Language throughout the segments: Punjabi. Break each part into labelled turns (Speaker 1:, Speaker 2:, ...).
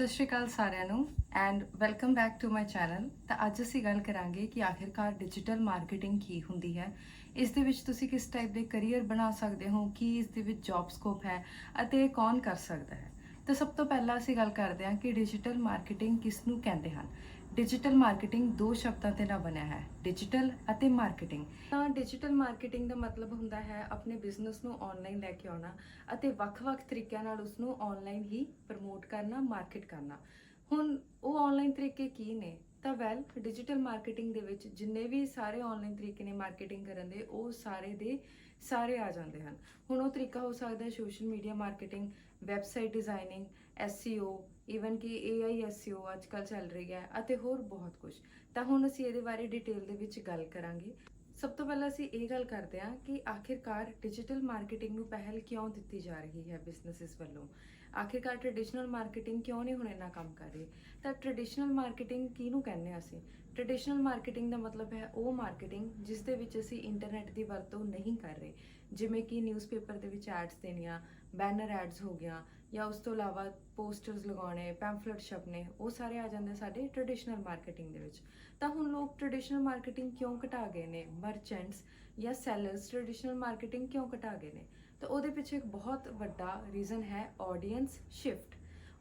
Speaker 1: ਸਤਿ ਸ਼੍ਰੀ ਅਕਾਲ ਸਾਰਿਆਂ ਨੂੰ and welcome back to my channel ਤਾਂ ਅੱਜ ਅਸੀਂ ਗੱਲ ਕਰਾਂਗੇ ਕਿ ਆਖਿਰਕਾਰ ਡਿਜੀਟਲ ਮਾਰਕੀਟਿੰਗ ਕੀ ਹੁੰਦੀ ਹੈ। ਇਸ ਦੇ ਵਿੱਚ ਤੁਸੀਂ ਕਿਸ ਟਾਈਪ ਦੇ ਕੈਰੀਅਰ ਬਣਾ ਸਕਦੇ ਹੋ, ਕੀ ਇਸ ਦੇ ਵਿੱਚ ਜੌਬ ਸਕੋਪ ਹੈ, ਅਤੇ ਕੌਣ ਕਰ ਸਕਦਾ ਹੈ। ਤਾਂ ਸਭ ਤੋਂ ਪਹਿਲਾਂ ਅਸੀਂ ਗੱਲ ਕਰਦੇ ਹਾਂ ਕਿ ਡਿਜੀਟਲ ਮਾਰਕੀਟਿੰਗ ਕਿਸ ਨੂੰ ਕਹਿੰਦੇ ਹਨ। ਡਿਜੀਟਲ ਮਾਰਕੀਟਿੰਗ ਦੋ ਸ਼ਬਦਾਂ ਤੇ ਨਾ ਬਣਿਆ ਹੈ, ਡਿਜੀਟਲ ਅਤੇ ਮਾਰਕੀਟਿੰਗ। ਤਾਂ ਡਿਜੀਟਲ ਮਾਰਕੀਟਿੰਗ ਦਾ ਮਤਲਬ ਹੁੰਦਾ ਹੈ ਆਪਣੇ ਬਿਜ਼ਨਸ ਨੂੰ ਆਨਲਾਈਨ ਲੈ ਕੇ ਆਉਣਾ ਅਤੇ ਵੱਖ-ਵੱਖ ਤਰੀਕਿਆਂ ਨਾਲ ਉਸ ਨੂੰ ਆਨਲਾਈਨ ਹੀ ਪ੍ਰਮੋਟ ਕਰਨਾ ਮਾਰਕੀਟ ਕਰਨਾ। ਹੁਣ ਉਹ ਆਨਲਾਈਨ ਤਰੀਕੇ ਕੀ ਨੇ? ਤਾਂ ਵੈਲ ਡਿਜੀਟਲ ਮਾਰਕੀਟਿੰਗ ਦੇ ਵਿੱਚ ਜਿੰਨੇ ਵੀ ਸਾਰੇ ਆਨਲਾਈਨ ਤਰੀਕੇ ਨੇ ਮਾਰਕੀਟਿੰਗ ਕਰਨ ਦੇ, ਉਹ ਸਾਰੇ ਦੇ ਸਾਰੇ ਆ ਜਾਂਦੇ ਹਨ। ਹੁਣ ਉਹ ਤਰੀਕਾ ਹੋ ਸਕਦਾ ਹੈ social media marketing website designing SEO even ਕਿ AI SEO ਅੱਜ ਕੱਲ੍ਹ ਚੱਲ ਰਹੀ ਹੈ ਅਤੇ ਹੋਰ ਬਹੁਤ ਕੁਝ ਤਾਂ ਹੁਣ ਅਸੀਂ ਇਹਦੇ ਬਾਰੇ ਡਿਟੇਲ ਦੇ ਵਿੱਚ ਗੱਲ ਕਰਾਂਗੇ। ਸਭ ਤੋਂ ਪਹਿਲਾਂ ਅਸੀਂ ਇਹ ਗੱਲ ਕਰਦੇ ਹਾਂ ਕਿ ਆਖਿਰਕਾਰ ਡਿਜੀਟਲ ਮਾਰਕੀਟਿੰਗ ਨੂੰ ਪਹਿਲ ਕਿਉਂ ਦਿੱਤੀ ਜਾ ਰਹੀ ਹੈ ਬਿਜ਼ਨੈਸਿਸ ਵੱਲੋਂ? ਆਖਿਰਕਾਰ ਟ੍ਰੈਡੀਸ਼ਨਲ ਮਾਰਕੀਟਿੰਗ ਕਿਉਂ ਨਹੀਂ ਹੁਣ ਇੰਨਾ ਕੰਮ ਕਰ ਰਹੀ? ਤਾਂ ਟ੍ਰੈਡੀਸ਼ਨਲ ਮਾਰਕੀਟਿੰਗ ਕਿਹਨੂੰ ਕਹਿੰਦੇ ਹਾਂ ਅਸੀਂ? ਟ੍ਰੈਡੀਸ਼ਨਲ ਮਾਰਕੀਟਿੰਗ ਦਾ ਮਤਲਬ ਹੈ ਉਹ ਮਾਰਕੀਟਿੰਗ ਜਿਸ ਦੇ ਵਿੱਚ ਅਸੀਂ ਇੰਟਰਨੈਟ ਦੀ ਵਰਤੋਂ ਨਹੀਂ ਕਰ ਰਹੇ। ਜਿਵੇਂ ਕਿ ਨਿਊਜ਼ਪੇਪਰ ਦੇ ਵਿੱਚ ਐਡਸ ਦੇਣੀਆਂ ਬੈਨਰ ਐਡਸ ਹੋ ਗਿਆ ਜਾਂ ਉਸ ਤੋਂ ਇਲਾਵਾ ਪੋਸਟਰਸ ਲਗਾਉਣੇ ਪੈਂਫਲੇਟ ਛਪਨੇ ਉਹ ਸਾਰੇ ਆ ਜਾਂਦੇ ਸਾਡੇ ਟ੍ਰੈਡੀਸ਼ਨਲ ਮਾਰਕੀਟਿੰਗ ਦੇ ਵਿੱਚ। ਤਾਂ ਹੁਣ ਲੋਕ ਟ੍ਰੈਡੀਸ਼ਨਲ ਮਾਰਕੀਟਿੰਗ ਕਿਉਂ ਘਟਾ ਗਏ ਨੇ? ਮਰਚੈਂਟਸ ਜਾਂ ਸੈਲਰਸ ਟ੍ਰੈਡੀਸ਼ਨਲ ਮਾਰਕੀਟਿੰਗ ਕਿਉਂ ਘਟਾ ਗਏ ਨੇ? ਤਾਂ ਉਹਦੇ ਪਿੱਛੇ ਇੱਕ ਬਹੁਤ ਵੱਡਾ ਰੀਜ਼ਨ ਹੈ ਆਡੀਅנס ਸ਼ਿਫਟ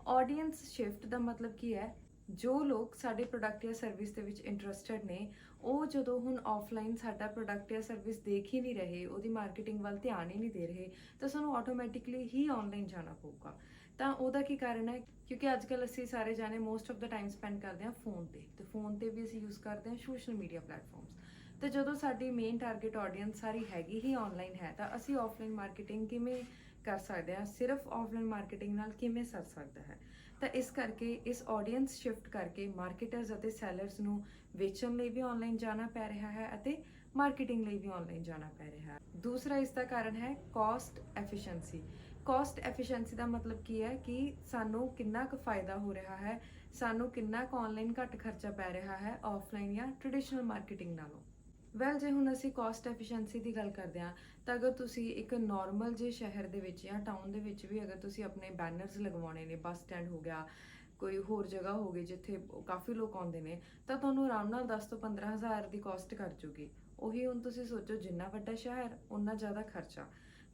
Speaker 1: ਆਡੀਅנס ਸ਼ਿਫਟ ਦਾ ਮਤਲਬ ਕੀ ਹੈ? ਜੋ ਲੋਕ ਸਾਡੇ ਪ੍ਰੋਡਕਟ ਜਾਂ ਸਰਵਿਸ ਦੇ ਵਿੱਚ ਇੰਟਰਸਟਿਡ ਨੇ, ਉਹ ਜਦੋਂ ਹੁਣ ਆਫਲਾਈਨ ਸਾਡਾ ਪ੍ਰੋਡਕਟ ਜਾਂ ਸਰਵਿਸ ਦੇਖ ਹੀ ਨਹੀਂ ਰਹੇ, ਉਹਦੀ ਮਾਰਕੀਟਿੰਗ ਵੱਲ ਧਿਆਨ ਹੀ ਨਹੀਂ ਦੇ ਰਹੇ, ਤਾਂ ਸਾਨੂੰ ਆਟੋਮੈਟਿਕਲੀ ਹੀ ਆਨਲਾਈਨ ਜਾਣਾ ਪਊਗਾ। ਤਾਂ ਉਹਦਾ ਕੀ ਕਾਰਨ ਹੈ? ਕਿਉਂਕਿ ਅੱਜ ਕੱਲ ਅਸੀਂ ਸਾਰੇ ਜਾਣੇ most of the time spend ਕਰਦੇ ਹਾਂ ਫੋਨ ਤੇ ਤੇ ਫੋਨ ਤੇ ਵੀ ਅਸੀਂ ਯੂਜ਼ ਕਰਦੇ ਹਾਂ ਸੋਸ਼ਲ ਮੀਡੀਆ ਪਲੇਟਫਾਰਮਸ ਤੇ ਜਦੋਂ ਸਾਡੀ ਮੇਨ ਟਾਰਗੇਟ ਆਡੀਅנס ਸਾਰੀ ਹੈਗੀ ਹੀ ਆਨਲਾਈਨ ਹੈ, ਤਾਂ ਅਸੀਂ ਆਫਲਾਈਨ ਮਾਰਕੀਟਿੰਗ ਕਿਵੇਂ ਕਰ ਸਕਦੇ ਹਾਂ? ਸਿਰਫ ਆਫਲਾਈਨ ਮਾਰਕੀਟਿੰਗ ਨਾਲ ਕਿਵੇਂ ਸਰ ਸਕਦਾ ਹੈ? ਤਾਂ ਇਸ ਕਰਕੇ ਇਸ ਆਡੀਅנס ਸ਼ਿਫਟ ਕਰਕੇ ਮਾਰਕੀਟਰਸ ਅਤੇ ਸੈਲਰਸ ਨੂੰ ਵੇਚਣ ਲਈ ਵੀ ਆਨਲਾਈਨ ਜਾਣਾ ਪੈ ਰਿਹਾ ਹੈ ਅਤੇ ਮਾਰਕੀਟਿੰਗ ਲਈ ਵੀ ਆਨਲਾਈਨ ਜਾਣਾ ਪੈ ਰਿਹਾ ਹੈ। ਦੂਸਰਾ ਇਸ ਦਾ ਕਾਰਨ ਹੈ ਕਾਸਟ ਐਫੀਸ਼ੀਐਂਸੀ ਕਾਸਟ ਐਫੀਸ਼ੀਐਂਸੀ ਦਾ ਮਤਲਬ ਕੀ ਹੈ ਕਿ ਸਾਨੂੰ ਕਿੰਨਾ ਕੁ ਫਾਇਦਾ ਹੋ ਰਿਹਾ ਹੈ, ਸਾਨੂੰ ਕਿੰਨਾ ਕੁ ਆਨਲਾਈਨ ਘੱਟ ਖਰਚਾ ਪੈ ਰਿਹਾ ਹੈ ਆਫਲਾਈਨ ਜਾਂ ਟ੍ਰੈਡੀਸ਼ਨਲ ਮਾਰਕੀਟਿੰਗ ਨਾਲੋਂ। ਵੈਲ ਜੇ ਹੁਣ ਅਸੀਂ ਕਾਸਟ ਐਫੀਸ਼ੀਐਂਸੀ ਦੀ ਗੱਲ ਕਰਦੇ ਹਾਂ, ਤਾਂ ਅਗਰ ਤੁਸੀਂ ਇੱਕ ਨਾਰਮਲ ਜੇ ਸ਼ਹਿਰ ਦੇ ਵਿੱਚ ਜਾਂ ਟਾਊਨ ਦੇ ਵਿੱਚ ਵੀ ਅਗਰ ਤੁਸੀਂ ਆਪਣੇ ਬੈਨਰਸ ਲਗਵਾਉਣੇ ਨੇ ਬੱਸ ਸਟੈਂਡ ਹੋ ਗਿਆ, ਕੋਈ ਹੋਰ ਜਗ੍ਹਾ ਹੋ ਗਈ ਜਿੱਥੇ ਕਾਫੀ ਲੋਕ ਆਉਂਦੇ ਨੇ, ਤਾਂ ਤੁਹਾਨੂੰ ਆਰਾਮ ਨਾਲ 10 ਤੋਂ 15000 ਦੀ ਕਾਸਟ ਕਰ ਜੂਗੀ। ਉਹੀ ਹੁਣ ਤੁਸੀਂ ਸੋਚੋ, ਜਿੰਨਾ ਵੱਡਾ ਸ਼ਹਿਰ ਉਨਾ ਜ਼ਿਆਦਾ ਖਰਚਾ।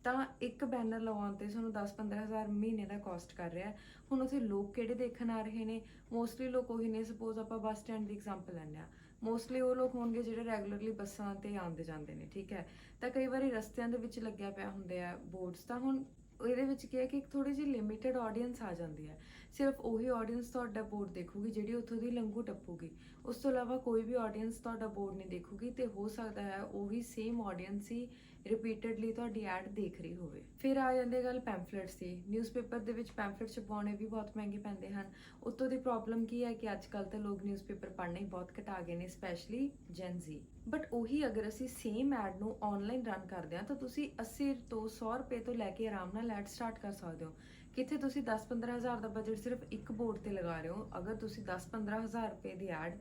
Speaker 1: ਤਾਂ ਇੱਕ ਬੈਨਰ ਲਗਾਉਣ ਤੇ ਤੁਹਾਨੂੰ 10-15000 ਮਹੀਨੇ ਦਾ ਕਾਸਟ ਕਰ ਰਿਹਾ ਹੁਣ ਉਥੇ ਲੋਕ ਕਿਹੜੇ ਦੇਖਣ ਆ ਰਹੇ ਨੇ? ਮੋਸਟਲੀ ਲੋਕ ਉਹੀ ਨੇ ਸਪੋਜ਼ ਆਪਾਂ ਬੱਸ ਸਟੈਂਡ ਦੀ ਐਗਜ਼ਾਮਪਲ ਲੈਂਦੇ ਆ ਮੋਸਟਲੀ ਉਹ ਲੋਕ ਹੋਣਗੇ ਜਿਹੜੇ ਰੈਗੂਲਰਲੀ ਬੱਸਾਂ ਤੇ ਆਉਂਦੇ ਜਾਂਦੇ ਨੇ, ਠੀਕ ਹੈ? ਤਾਂ ਕਈ ਵਾਰੀ ਰਸਤਿਆਂ ਦੇ ਵਿੱਚ ਲੱਗਿਆ ਪਿਆ ਹੁੰਦੇ ਆ ਬੋਰਡਸ ਤਾਂ ਹੁਣ ਇਹਦੇ ਵਿੱਚ ਕੀ ਹੈ ਕਿ ਇੱਕ ਥੋੜੀ ਜਿਹੀ ਲਿਮਿਟਿਡ ਆਡੀਅנס ਆ ਜਾਂਦੀ ਹੈ। ਸਿਰਫ ਉਹੀ ਆਡੀਅנס ਤੁਹਾਡਾ ਬੋਰਡ ਦੇਖੂਗੀ ਜਿਹੜੀ ਉੱਥੋਂ ਦੀ ਲੰਘੂ ਟੱਪੂਗੀ। ਉਸ ਤੋਂ ਇਲਾਵਾ ਕੋਈ ਵੀ ਆਡੀਅנס ਤੁਹਾਡਾ ਬੋਰਡ ਨਹੀਂ ਦੇਖੂਗੀ ਤੇ ਹੋ ਸਕਦਾ ਹੈ ਉਹ ਵੀ ਸੇਮ ਆਡੀਅנס ਹੀ ਰਿਪੀਟਡਲੀ ਤੁਹਾਡੀ ਐਡ ਦੇਖ ਰਹੀ ਹੋਵੇ। ਫਿਰ ਆ ਜਾਂਦੀ ਗੱਲ ਪੈਂਫਲੇਟਸ ਦੀ। ਨਿਊਜ਼ਪੇਪਰ ਦੇ ਵਿੱਚ ਪੈਂਫਲੇਟ ਛਪਾਉਣੇ ਵੀ ਬਹੁਤ ਮਹਿੰਗੇ ਪੈਂਦੇ ਹਨ। ਉੱਤੋਂ ਦੀ ਪ੍ਰੋਬਲਮ ਕੀ ਹੈ ਕਿ ਅੱਜ ਕੱਲ ਤਾਂ ਲੋਕ ਨਿਊਜ਼ਪੇਪਰ ਪੜ੍ਹਨੇ ਹੀ ਬਹੁਤ ਘਟਾ ਗਏ ਨੇ ਸਪੈਸ਼ਲੀ ਜੈਨ ਜ਼ੀ ਬਟ ਉਹੀ ਅਗਰ ਅਸੀਂ ਸੇਮ ਐਡ ਨੂੰ ਆਨਲਾਈਨ ਰਨ ਕਰਦੇ ਹਾਂ, ਤਾਂ ਤੁਸੀਂ 80 ਤੋਂ 100 ਰੁਪਏ ਤੋਂ ਲੈ ਕੇ ਆਰਾਮ ਨਾਲ ਐਡ ਸਟਾਰਟ ਕਰ ਸਕਦੇ ਹੋ। ਕਿੱਥੇ ਤੁਸੀਂ 10-15 ਦਾ ਬਜਟ ਸਿਰਫ ਇੱਕ ਬੋਰਡ ਤੇ ਲਗਾ ਰਹੇ ਹੋ। ਅਗਰ ਤੁਸੀਂ 10-15 ਰੁਪਏ ਦੀ ਐਡ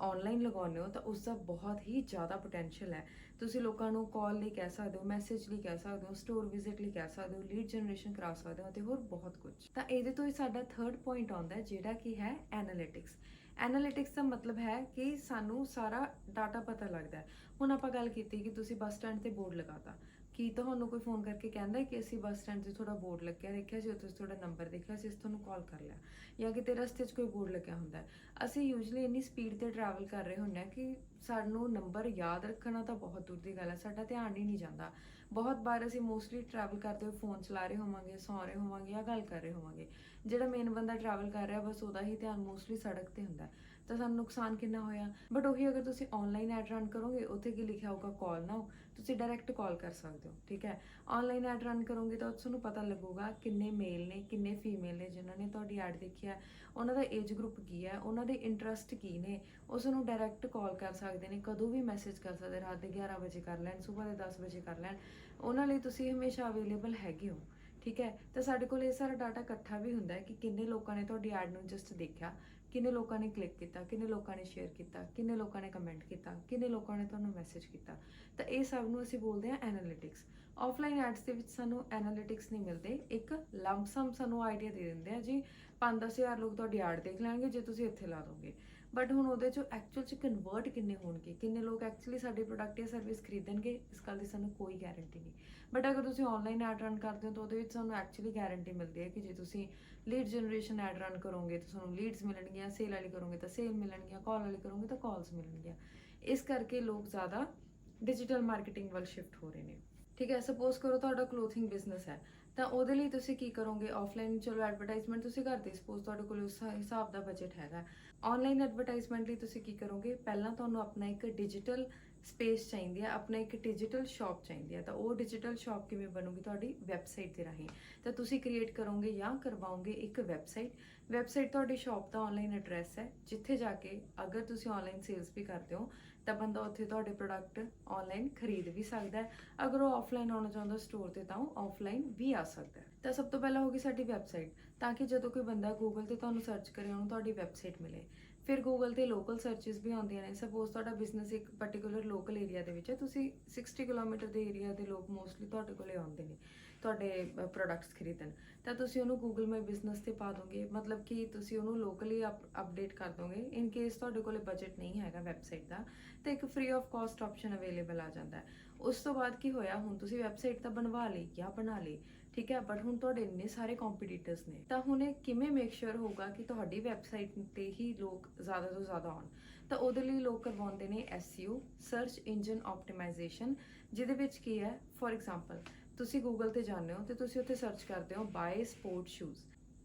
Speaker 1: ਆਨਲਾਈਨ ਲਗਾਉਂਦੇ ਹੋ ਤਾਂ ਉਸ ਦਾ ਬਹੁਤ ਹੀ ਜ਼ਿਆਦਾ ਪੋਟੈਂਸ਼ੀਅਲ ਹੈ। ਤੁਸੀਂ ਲੋਕਾਂ ਨੂੰ ਕਾਲ ਲਈ ਕਹਿ ਸਕਦੇ ਹੋ ਮੈਸੇਜ ਲਈ ਕਹਿ ਸਕਦੇ ਹੋ ਸਟੋਰ ਵਿਜ਼ਿਟ ਲਈ ਕਹਿ ਸਕਦੇ ਹੋ ਲੀਡ ਜਨਰੇਸ਼ਨ ਕਰਾ ਸਕਦੇ ਹੋ ਤੇ ਹੋਰ ਬਹੁਤ ਕੁਝ। ਤਾਂ ਇਹਦੇ ਤੋਂ ਹੀ ਸਾਡਾ ਥਰਡ ਪੁਆਇੰਟ ਆਉਂਦਾ ਹੈ, ਜਿਹੜਾ ਕੀ ਹੈ ਐਨਾਲਿਟਿਕਸ ਐਨਾਲਿਟਿਕਸ ਦਾ ਮਤਲਬ ਹੈ ਕਿ ਸਾਨੂੰ ਸਾਰਾ ਡਾਟਾ ਪਤਾ ਲੱਗਦਾ ਹੈ। ਹੁਣ ਆਪਾਂ ਗੱਲ ਕੀਤੀ ਕਿ ਤੁਸੀਂ ਬੱਸ ਸਟੈਂਡ ਤੇ ਬੋਰਡ ਲਗਾਤਾ। ਕੀ ਤੁਹਾਨੂੰ ਕੋਈ ਫੋਨ ਕਰਕੇ ਕਹਿੰਦਾ ਕਿ ਅਸੀਂ ਬੱਸ ਸਟੈਂਡ ਤੇ ਤੁਹਾਡਾ ਬੋਰਡ ਲੱਗਿਆ ਦੇਖਿਆ ਸੀ, ਉੱਥੇ ਤੁਹਾਡਾ ਨੰਬਰ ਦੇਖਿਆ ਸੀ, ਅਸੀਂ ਤੁਹਾਨੂੰ ਕਾਲ ਕਰ ਲਿਆ ਜਾਂ ਕਿਤੇ ਰਸਤੇ 'ਚ ਕੋਈ ਬੋਰਡ ਲੱਗਿਆ ਹੁੰਦਾ ਅਸੀਂ ਯੂਜੂਲੀ ਇੰਨੀ ਸਪੀਡ ਤੇ ਟਰੈਵਲ ਕਰ ਰਹੇ ਹੁੰਦੇ ਹਾਂ ਕਿ ਸਾਨੂੰ ਨੰਬਰ ਯਾਦ ਰੱਖਣਾ ਤਾਂ ਬਹੁਤ ਦੂਰ ਦੀ ਗੱਲ ਹੈ, ਸਾਡਾ ਧਿਆਨ ਹੀ ਨਹੀਂ ਜਾਂਦਾ। ਬਹੁਤ ਵਾਰ ਅਸੀਂ ਮੋਸਟਲੀ ਟਰੈਵਲ ਕਰਦੇ ਹੋਏ ਫੋਨ ਚਲਾ ਰਹੇ ਹੋਵਾਂਗੇ, ਸੌਂ ਰਹੇ ਹੋਵਾਂਗੇ ਜਾਂ ਗੱਲ ਕਰ ਰਹੇ ਹੋਵਾਂਗੇ। ਜਿਹੜਾ ਮੇਨ ਬੰਦਾ ਟਰੈਵਲ ਕਰ ਰਿਹਾ ਬਸ ਉਹਦਾ ਹੀ ਧਿਆਨ ਮੋਸਟਲੀ ਸੜਕ ਤੇ ਹੁੰਦਾ ਹੈ। ਤਾਂ ਸਾਨੂੰ ਨੁਕਸਾਨ ਕਿੰਨਾ ਹੋਇਆ? ਬਟ ਉਹੀ ਅਗਰ ਤੁਸੀਂ ਆਨਲਾਈਨ ਐਡ ਰਨ ਕਰੋਗੇ, ਉੱਥੇ ਕੀ ਲਿਖਿਆ ਹੋਊਗਾ? ਕਾਲ ਨਾਓ ਤੁਸੀਂ ਡਾਇਰੈਕਟ ਕਾਲ ਕਰ ਸਕਦੇ ਹੋ, ਠੀਕ ਹੈ? ਆਨਲਾਈਨ ਐਡ ਰਨ ਕਰੋਗੇ ਤਾਂ ਤੁਹਾਨੂੰ ਪਤਾ ਲੱਗੂਗਾ ਕਿੰਨੇ ਮੇਲ ਨੇ, ਕਿੰਨੇ ਫੀਮੇਲ ਨੇ ਜਿਨ੍ਹਾਂ ਨੇ ਤੁਹਾਡੀ ਐਡ ਦੇਖੀ ਹੈ। ਉਹਨਾਂ ਦਾ ਏਜ ਗਰੁੱਪ ਕੀ ਹੈ? ਉਹਨਾਂ ਦੇ ਇੰਟਰਸਟ ਕੀ ਨੇ? ਉਸ ਨੂੰ ਡਾਇਰੈਕਟ ਕਾਲ ਕਰ ਸਕਦੇ ਨੇ, ਕਦੋਂ ਵੀ ਮੈਸੇਜ ਕਰ ਸਕਦੇ, ਰਾਤ ਦੇ 11 ਵਜੇ ਕਰ ਲੈਣ ਸਵੇਰ ਦੇ 10 ਵਜੇ ਕਰ ਲੈਣ। ਉਹਨਾਂ ਲਈ ਤੁਸੀਂ ਹਮੇਸ਼ਾ ਅਵੇਲੇਬਲ ਹੈਗੇ ਹੋ, ਠੀਕ ਹੈ? ਤਾਂ ਸਾਡੇ ਕੋਲ ਇਹ ਸਾਰਾ ਡਾਟਾ ਇਕੱਠਾ ਵੀ ਹੁੰਦਾ ਹੈ ਕਿ ਕਿੰਨੇ ਲੋਕਾਂ ਨੇ ਤੁਹਾਡੀ ਐਡ ਨੂੰ ਜਸਟ ਦੇਖਿਆ। ਕਿੰਨੇ ਲੋਕਾਂ ਨੇ ਕਲਿੱਕ ਕੀਤਾ, ਕਿੰਨੇ ਲੋਕਾਂ ਨੇ ਸ਼ੇਅਰ ਕੀਤਾ, ਕਿੰਨੇ ਲੋਕਾਂ ਨੇ ਕਮੈਂਟ ਕੀਤਾ, ਕਿੰਨੇ ਲੋਕਾਂ ਨੇ ਤੁਹਾਨੂੰ ਮੈਸੇਜ ਕੀਤਾ। ਤਾਂ ਇਹ ਸਭ ਨੂੰ ਅਸੀਂ ਬੋਲਦੇ ਹਾਂ ਐਨਾਲਿਟਿਕਸ ਆਫਲਾਈਨ ਐਡਸ ਦੇ ਵਿੱਚ ਸਾਨੂੰ ਐਨਾਲਿਟਿਕਸ ਨਹੀਂ ਮਿਲਦੇ। ਇੱਕ ਲੰਬਸਮ ਸਾਨੂੰ ਆਈਡੀਆ ਦੇ ਦਿੰਦੇ ਆ ਜੀ 5-10000 ਲੋਕ ਤੁਹਾਡੀ ਆੜ ਦੇਖ ਲੈਣਗੇ, ਜੇ ਤੁਸੀਂ ਇੱਥੇ ਲਾ ਦੋਗੇ। ਬਟ ਹੁਣ ਉਹਦੇ ਚੋਂ ਐਕਚੁਅਲ ਚ ਕਨਵਰਟ ਕਿੰਨੇ ਹੋਣਗੇ? ਕਿੰਨੇ ਲੋਕ ਐਕਚੁਅਲੀ ਸਾਡੇ ਪ੍ਰੋਡਕਟ ਜਾਂ ਸਰਵਿਸ ਖਰੀਦਣਗੇ? ਇਸ ਗੱਲ ਦੀ ਸਾਨੂੰ ਕੋਈ ਗਾਰੰਟੀ ਨਹੀਂ। ਬਟ ਅਗਰ ਤੁਸੀਂ ਆਨਲਾਈਨ ਐਡ ਰਨ ਕਰਦੇ ਹੋ ਤਾਂ ਉਹਦੇ ਵਿੱਚ ਸਾਨੂੰ ਐਕਚੁਅਲੀ ਗਾਰੰਟੀ ਮਿਲਦੀ ਹੈ ਕਿ ਜੇ ਤੁਸੀਂ ਲੀਡ ਜਨਰੇਸ਼ਨ ਐਡ ਰਨ ਕਰੋਗੇ ਤਾਂ ਤੁਹਾਨੂੰ ਲੀਡਸ ਮਿਲਣਗੀਆਂ ਸੇਲ ਵਾਲੀ ਕਰੋਗੇ ਤਾਂ ਸੇਲ ਮਿਲਣਗੀਆਂ ਕਾਲ ਵਾਲੀ ਕਰੋਗੇ ਤਾਂ ਕਾਲਸ ਮਿਲਣਗੀਆਂ। ਇਸ ਕਰਕੇ ਲੋਕ ਜ਼ਿਆਦਾ ਡਿਜੀਟਲ ਮਾਰਕੀਟਿੰਗ ਵੱਲ ਸ਼ਿਫਟ ਹੋ ਰਹੇ ਨੇ। ਠੀਕ ਹੈ ਸਪੋਜ਼ ਕਰੋ ਤੁਹਾਡਾ ਕਲੋਥਿੰਗ ਬਿਜ਼ਨਸ ਹੈ। ਤਾਂ ਉਹਦੇ ਲਈ ਤੁਸੀਂ ਕੀ ਕਰੋਗੇ? ਆਫਲਾਈਨ ਚਲੋ ਐਡਵਰਟਾਈਜ਼ਮੈਂਟ ਤੁਸੀਂ ਕਰਦੇ ਸਪੋਜ਼ ਤੁਹਾਡੇ ਕੋਲ ਉਸ ਹਿਸਾਬ ਦਾ ਬਜਟ ਹੈਗਾ। ਆਨਲਾਈਨ ਐਡਵਰਟਾਈਜ਼ਮੈਂਟ ਲਈ ਤੁਸੀਂ ਕੀ ਕਰੋਗੇ? ਪਹਿਲਾਂ ਤੁਹਾਨੂੰ ਆਪਣਾ ਇੱਕ ਡਿਜੀਟਲ ਸਪੇਸ ਚਾਹੀਦੀ ਹੈ ਆਪਣਾ ਇੱਕ ਡਿਜੀਟਲ ਸ਼ਾਪ ਚਾਹੀਦੀ ਹੈ ਤਾਂ ਉਹ ਡਿਜੀਟਲ ਸ਼ਾਪ ਕਿਵੇਂ ਬਣੂਗੀ? ਤੁਹਾਡੀ ਵੈਬਸਾਈਟ ਦੇ ਰਾਹੀਂ। ਤਾਂ ਤੁਸੀਂ ਕ੍ਰੀਏਟ ਕਰੋਗੇ ਜਾਂ ਕਰਵਾਓਗੇ ਇੱਕ ਵੈਬਸਾਈਟ ਵੈਬਸਾਈਟ ਤੁਹਾਡੀ ਸ਼ਾਪ ਦਾ ਆਨਲਾਈਨ ਐਡਰੈਸ ਹੈ, ਜਿੱਥੇ ਜਾ ਕੇ ਅਗਰ ਤੁਸੀਂ ਆਨਲਾਈਨ ਸੇਲਸ ਵੀ ਕਰਦੇ ਹੋ ਤਾਂ ਬੰਦਾ ਉੱਥੇ ਤੁਹਾਡੇ ਪ੍ਰੋਡਕਟ ਆਨਲਾਈਨ ਖਰੀਦ ਵੀ ਸਕਦਾ ਹੈ। ਅਗਰ ਉਹ ਆਫਲਾਈਨ ਆਉਣਾ ਚਾਹੁੰਦਾ ਸਟੋਰ ਤੇ ਤਾਂ ਉਹ ਆਫਲਾਈਨ ਵੀ ਆ ਸਕਦਾ ਹੈ। ਤਾਂ ਸਭ ਤੋਂ ਪਹਿਲਾਂ ਹੋਗੀ ਸਾਡੀ ਵੈਬਸਾਈਟ ਤਾਂ ਕਿ ਜਦੋਂ ਕੋਈ ਬੰਦਾ ਗੂਗਲ ਤੇ ਤੁਹਾਨੂੰ ਸਰਚ ਕਰੇ, ਉਹਨੂੰ ਤੁਹਾਡੀ ਵੈਬਸਾਈਟ ਮਿਲੇ। ਫਿਰ ਗੂਗਲ ਤੇ ਲੋਕਲ ਸਰਚਸ ਵੀ ਆਉਂਦੀਆਂ ਨੇ। ਸਪੋਜ਼ ਤੁਹਾਡਾ ਬਿਜ਼ਨਸ ਇੱਕ ਪਾਰਟਿਕੂਲਰ ਲੋਕਲ ਏਰੀਆ ਦੇ ਵਿੱਚ ਹੈ, ਤੁਸੀਂ 60 ਕਿਲੋਮੀਟਰ ਦੇ ਏਰੀਆ ਦੇ ਲੋਕ ਮੋਸਟਲੀ ਤੁਹਾਡੇ ਕੋਲੇ ਆਉਂਦੇ ਨੇ। ਤੁਹਾਡੇ ਪ੍ਰੋਡਕਟਸ ਖਰੀਦਣ। ਤਾਂ ਤੁਸੀਂ ਉਹਨੂੰ ਗੂਗਲ ਮਾਈ ਬਿਜ਼ਨਸ ਤੇ ਪਾ ਦੋਗੇ। ਮਤਲਬ ਕਿ ਤੁਸੀਂ ਉਹਨੂੰ ਲੋਕਲੀ ਅਪਡੇਟ ਕਰ ਦੋਗੇ। ਇਨ ਕੇਸ ਤੁਹਾਡੇ ਕੋਲੇ ਬਜਟ ਨਹੀਂ ਹੈਗਾ ਵੈਬਸਾਈਟ ਦਾ, ਤਾਂ ਇੱਕ free of cost option available ਆ ਜਾਂਦਾ ਹੈ। ਉਸ ਤੋਂ ਬਾਅਦ ਕੀ ਹੋਇਆ? ਹੁਣ ਤੁਸੀਂ ਵੈਬਸਾਈਟ ਤਾਂ ਬਣਵਾ ਲਈ, ਜਾਂ ਬਣਾ ਲਈ, ਠੀਕ ਹੈ? ਬਟ ਹੁਣ ਤੁਹਾਡੇ ਇੰਨੇ ਸਾਰੇ ਕੰਪੀਟੀਟਰਸ ਨੇ। ਤਾਂ ਹੁਣ ਇਹ ਕਿਵੇਂ ਮੇਕ ਸ਼ੋਰ ਹੋਊਗਾ ਕਿ ਤੁਹਾਡੀ ਵੈਬਸਾਈਟ ਤੇ ਹੀ ਲੋਕ ਜ਼ਿਆਦਾ ਤੋਂ ਜ਼ਿਆਦਾ ਆਉਣ? ਤਾਂ ਉਹਦੇ ਲਈ ਲੋਕ ਕਰਵਾਉਂਦੇ ਨੇ SEO ਸਰਚ ਇੰਜਨ ਆਪਟੀਮਾਈਜ਼ੇਸ਼ਨ ਜਿਹਦੇ ਵਿੱਚ ਕੀ ਹੈ? ਫੋਰ ਐਗਜ਼ਾਮਪਲ ਤੁਸੀਂ ਗੂਗਲ ਤੇ ਜਾਂਦੇ ਹੋ ਤੇ ਤੁਸੀਂ ਉੱਥੇ ਸਰਚ ਕਰਦੇ ਹੋ ਬਾਏ ਸਪੋਰਟ ਸ਼ੂਜ਼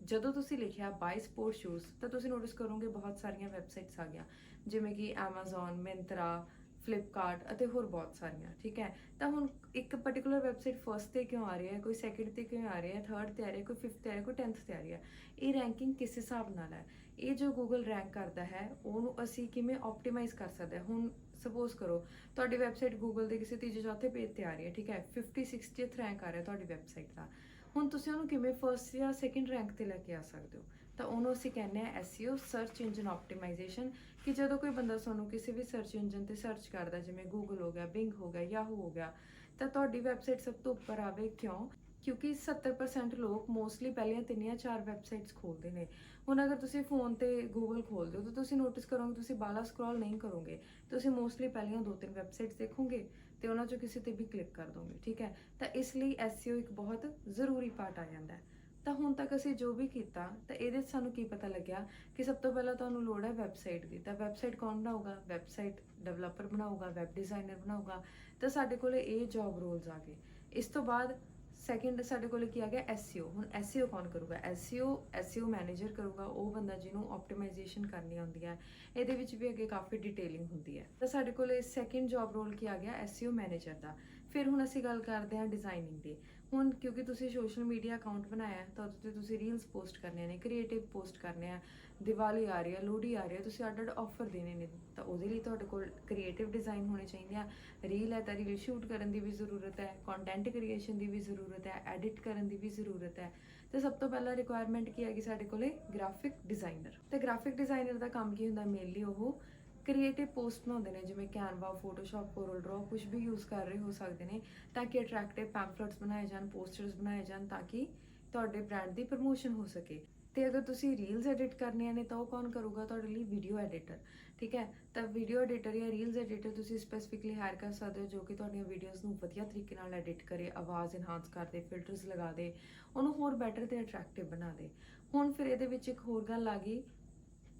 Speaker 1: ਜਦੋਂ ਤੁਸੀਂ ਲਿਖਿਆ ਬਾਈ ਸਪੋਰਟ ਸ਼ੂਜ਼ ਤਾਂ ਤੁਸੀਂ ਨੋਟਿਸ ਕਰੋਗੇ ਬਹੁਤ ਸਾਰੀਆਂ ਵੈਬਸਾਈਟਸ ਆ ਗਿਆ ਜਿਵੇਂ ਕਿ Amazon, Myntra ਫਲਿੱਪਕਾਰਟ ਅਤੇ ਹੋਰ ਬਹੁਤ ਸਾਰੀਆਂ, ਠੀਕ ਹੈ? ਤਾਂ ਹੁਣ ਇੱਕ ਪਾਰਟਿਕੂਲਰ ਵੈਬਸਾਈਟ ਫਰਸਟ ਤੇ ਕਿਉਂ ਆ ਰਹੀ ਹੈ, ਕੋਈ ਸੈਕਿੰਡ ਤੇ ਕਿਉਂ ਆ ਰਹੀ ਹੈ ਥਰਡ ਤੇ ਆ ਰਹੀ ਹੈ, ਕੋਈ ਫਿਫਥ ਤੇ ਆ ਰਹੀ ਹੈ, ਕੋਈ 10th ਤੇ ਆ ਰਹੀ ਹੈ? ਇਹ ਰੈਂਕਿੰਗ ਕਿਸ ਹਿਸਾਬ ਨਾਲ ਹੈ? ਇਹ ਜੋ ਗੂਗਲ ਰੈਂਕ ਕਰਦਾ ਹੈ, ਉਹਨੂੰ ਅਸੀਂ ਕਿਵੇਂ ਆਪਟੀਮਾਈਜ਼ ਕਰ ਸਕਦੇ ਹਾਂ? ਹੁਣ ਸਪੋਜ਼ ਕਰੋ, ਤੁਹਾਡੀ ਵੈਬਸਾਈਟ ਗੂਗਲ ਦੇ ਕਿਸੇ ਤੀਜੇ, ਚੌਥੇ ਪੇਜ ਤੇ ਆ ਰਹੀ ਹੈ, ਠੀਕ ਹੈ? 50 60th ਰੈਂਕ ਆ ਰਿਹਾ ਤੁਹਾਡੀ ਵੈਬਸਾਈਟ ਦਾ। ਹੁਣ ਤੁਸੀਂ ਉਹਨੂੰ ਕਿਵੇਂ ਫਰਸਟ ਜਾਂ ਸੈਕਿੰਡ ਰੈਂਕ ਤੇ ਲੈ ਕੇ ਆ ਸਕਦੇ ਹੋ? ਤਾਂ ਉਹਨੂੰ ਅਸੀਂ ਕਹਿੰਦੇ ਆ SEO ਸਰਚ ਇੰਜਨ ਆਪਟੀਮਾਈਜ਼ੇਸ਼ਨ ਕਿ ਜਦੋਂ ਕੋਈ ਬੰਦਾ ਤੁਹਾਨੂੰ ਕਿਸੇ ਵੀ ਸਰਚ ਇੰਜਨ ਤੇ ਸਰਚ ਕਰਦਾ, ਜਿਵੇਂ Google ਹੋ ਗਿਆ, Bing ਹੋ ਗਿਆ, Yahoo ਹੋ ਗਿਆ, ਤਾਂ ਤੁਹਾਡੀ ਵੈਬਸਾਈਟ ਸਭ ਤੋਂ ਉੱਪਰ ਆਵੇ ਕਿਉਂ? ਕਿਉਂਕਿ 70% ਲੋਕ ਮੋਸਟਲੀ ਪਹਿਲੀਆਂ ਤਿੰਨ ਜਾਂ ਚਾਰ ਵੈਬਸਾਈਟਸ ਖੋਲਦੇ ਨੇ। ਹੁਣ ਅਗਰ ਤੁਸੀਂ ਫੋਨ ਤੇ ਗੂਗਲ ਖੋਲਦੇ ਹੋ, ਤਾਂ ਤੁਸੀਂ ਨੋਟਿਸ ਕਰੋਗੇ ਤੁਸੀਂ ਬਾਲਾ ਸਕਰੋਲ ਨਹੀਂ ਕਰੋਗੇ। ਤੁਸੀਂ ਮੋਸਟਲੀ ਪਹਿਲੀਆਂ ਦੋ ਤਿੰਨ ਵੈਬਸਾਈਟਸ ਦੇਖੋਗੇ ਤੇ ਉਹਨਾਂ ਚੋਂ ਕਿਸੇ ਤੇ ਵੀ ਕਲਿੱਕ ਕਰ ਦੋਗੇ, ਠੀਕ ਹੈ? ਤਾਂ ਇਸ ਲਈ SEO ਇੱਕ ਬਹੁਤ ਜ਼ਰੂਰੀ ਪਾਰਟ ਆ ਜਾਂਦਾ ਹੈ। ਤਾਂ ਹੁਣ ਤੱਕ ਅਸੀਂ ਜੋ ਵੀ ਕੀਤਾ, ਤਾਂ ਇਹਦੇ 'ਚ ਸਾਨੂੰ ਕੀ ਪਤਾ ਲੱਗਿਆ ਕਿ ਸਭ ਤੋਂ ਪਹਿਲਾਂ ਤੁਹਾਨੂੰ ਲੋੜ ਹੈ ਵੈਬਸਾਈਟ ਦੀ। ਤਾਂ ਵੈਬਸਾਈਟ ਕੌਣ ਬਣਾਊਗਾ? ਵੈਬਸਾਈਟ ਡਿਵੈਲਪਰ ਬਣਾਊਗਾ ਵੈਬ ਡਿਜ਼ਾਈਨਰ ਬਣਾਊਗਾ। ਤਾਂ ਸਾਡੇ ਕੋਲੇ ਇਹ ਜੌਬ ਰੋਲਸ ਆ ਗਏ। ਇਸ ਤੋਂ ਬਾਅਦ ਸੈਕਿੰਡ ਸਾਡੇ ਕੋਲ ਕੀ ਆ ਗਿਆ? SEO ਹੁਣ SEO ਕੌਣ ਕਰੂਗਾ? SEO SEO ਮੈਨੇਜਰ ਕਰੂਗਾ। ਉਹ ਬੰਦਾ ਜਿਹਨੂੰ ਆਪਟੀਮਾਈਜ਼ੇਸ਼ਨ ਕਰਨੀ ਆਉਂਦੀ ਹੈ ਇਹਦੇ ਵਿੱਚ ਵੀ ਅੱਗੇ ਕਾਫੀ ਡਿਟੇਲਿੰਗ ਹੁੰਦੀ ਹੈ। ਤਾਂ ਸਾਡੇ ਕੋਲ ਸੈਕਿੰਡ ਜੌਬ ਰੋਲ ਕੀ ਆ ਗਿਆ? SEO ਮੈਨੇਜਰ ਦਾ। ਫਿਰ ਹੁਣ ਅਸੀਂ ਗੱਲ ਕਰਦੇ ਹਾਂ ਡਿਜ਼ਾਈਨਿੰਗ ਦੀ। ਹੁਣ ਕਿਉਂਕਿ ਤੁਸੀਂ ਸੋਸ਼ਲ ਮੀਡੀਆ ਅਕਾਊਂਟ ਬਣਾਇਆ ਤਾਂ ਉਹਦੇ ਤੇ ਤੁਸੀਂ ਰੀਲਸ ਪੋਸਟ ਕਰਨੇ ਨੇ ਕ੍ਰੀਏਟਿਵ ਪੋਸਟ ਕਰਨੇ ਆ, ਦੀਵਾਲੀ ਆ ਰਹੀ ਹੈ, ਲੋਹੜੀ ਆ ਰਹੀ ਹੈ, ਤੁਸੀਂ ਅੱਡ ਅੱਡ ਆਫਰ ਦੇਣੇ ਨੇ, ਤਾਂ ਉਹਦੇ ਲਈ ਤੁਹਾਡੇ ਕੋਲ ਕ੍ਰੀਏਟਿਵ ਡਿਜ਼ਾਈਨ ਹੋਣੇ ਚਾਹੀਦੇ ਆ ਰੀਲ ਹੈ ਤਾਂ ਰੀਲ ਸ਼ੂਟ ਕਰਨ ਦੀ ਵੀ ਜ਼ਰੂਰਤ ਹੈ ਕੰਟੈਂਟ ਕ੍ਰੀਏਸ਼ਨ ਦੀ ਵੀ ਜ਼ਰੂਰਤ ਹੈ ਐਡਿਟ ਕਰਨ ਦੀ ਵੀ ਜ਼ਰੂਰਤ ਹੈ, ਤੇ ਸਭ ਤੋਂ ਪਹਿਲਾਂ ਰਿਕੁਆਇਰਮੈਂਟ ਕੀ ਹੈਗੀ ਸਾਡੇ ਕੋਲੇ ਗ੍ਰਾਫਿਕ ਡਿਜ਼ਾਈਨਰ ਤੇ ਗ੍ਰਾਫਿਕ ਡਿਜ਼ਾਈਨਰ ਦਾ ਕੰਮ ਕੀ ਹੁੰਦਾ ਮੇਨਲੀ ਉਹ ਕ੍ਰੀਏਟਿਵ ਪੋਸਟ ਬਣਾਉਂਦੇ ਨੇ, ਜਿਵੇਂ ਕੈਨਵਾ ਫੋਟੋਸ਼ਾਪ ਕੋਰਲ ਡਰਾ ਕੁਝ ਵੀ ਯੂਜ਼ ਕਰ ਰਹੇ ਹੋ ਸਕਦੇ ਨੇ, ਤਾਂ ਕਿ ਅਟਰੈਕਟਿਵ ਪੈਂਫਲੇਟਸ ਬਣਾਏ ਜਾਣ ਪੋਸਟਰਸ ਬਣਾਏ ਜਾਣ, ਤਾਂ ਕਿ ਤੁਹਾਡੇ ਬ੍ਰਾਂਡ ਦੀ ਪ੍ਰਮੋਸ਼ਨ ਹੋ ਸਕੇ। ਤੇ ਅਗਰ ਤੁਸੀਂ ਰੀਲਸ ਐਡਿਟ ਕਰਨੀਆਂ ਨੇ, ਤਾਂ ਉਹ ਕੌਣ ਕਰੂਗਾ? ਤੁਹਾਡੇ ਲਈ ਵੀਡੀਓ ਐਡੀਟਰ ਠੀਕ ਹੈ? ਤਾਂ ਵੀਡੀਓ ਐਡੀਟਰ ਜਾਂ ਰੀਲਸ ਐਡੀਟਰ ਤੁਸੀਂ ਸਪੈਸੀਫਿਕਲੀ ਹਾਇਰ ਕਰ ਸਕਦੇ ਹੋ, ਜੋ ਕਿ ਤੁਹਾਡੀਆਂ ਵੀਡੀਓਜ਼ ਨੂੰ ਵਧੀਆ ਤਰੀਕੇ ਨਾਲ ਐਡਿਟ ਕਰੇ, ਆਵਾਜ਼ ਇਨਹਾਂਸ ਕਰ ਦੇ ਫਿਲਟਰਸ ਲਗਾ ਦੇ, ਉਹਨੂੰ ਹੋਰ ਬੈਟਰ ਤੇ ਅਟਰੈਕਟਿਵ ਬਣਾ ਦੇ। ਹੁਣ ਫਿਰ ਇਹਦੇ ਵਿੱਚ ਇੱਕ ਹੋਰ ਗੱਲ ਆ ਗਈ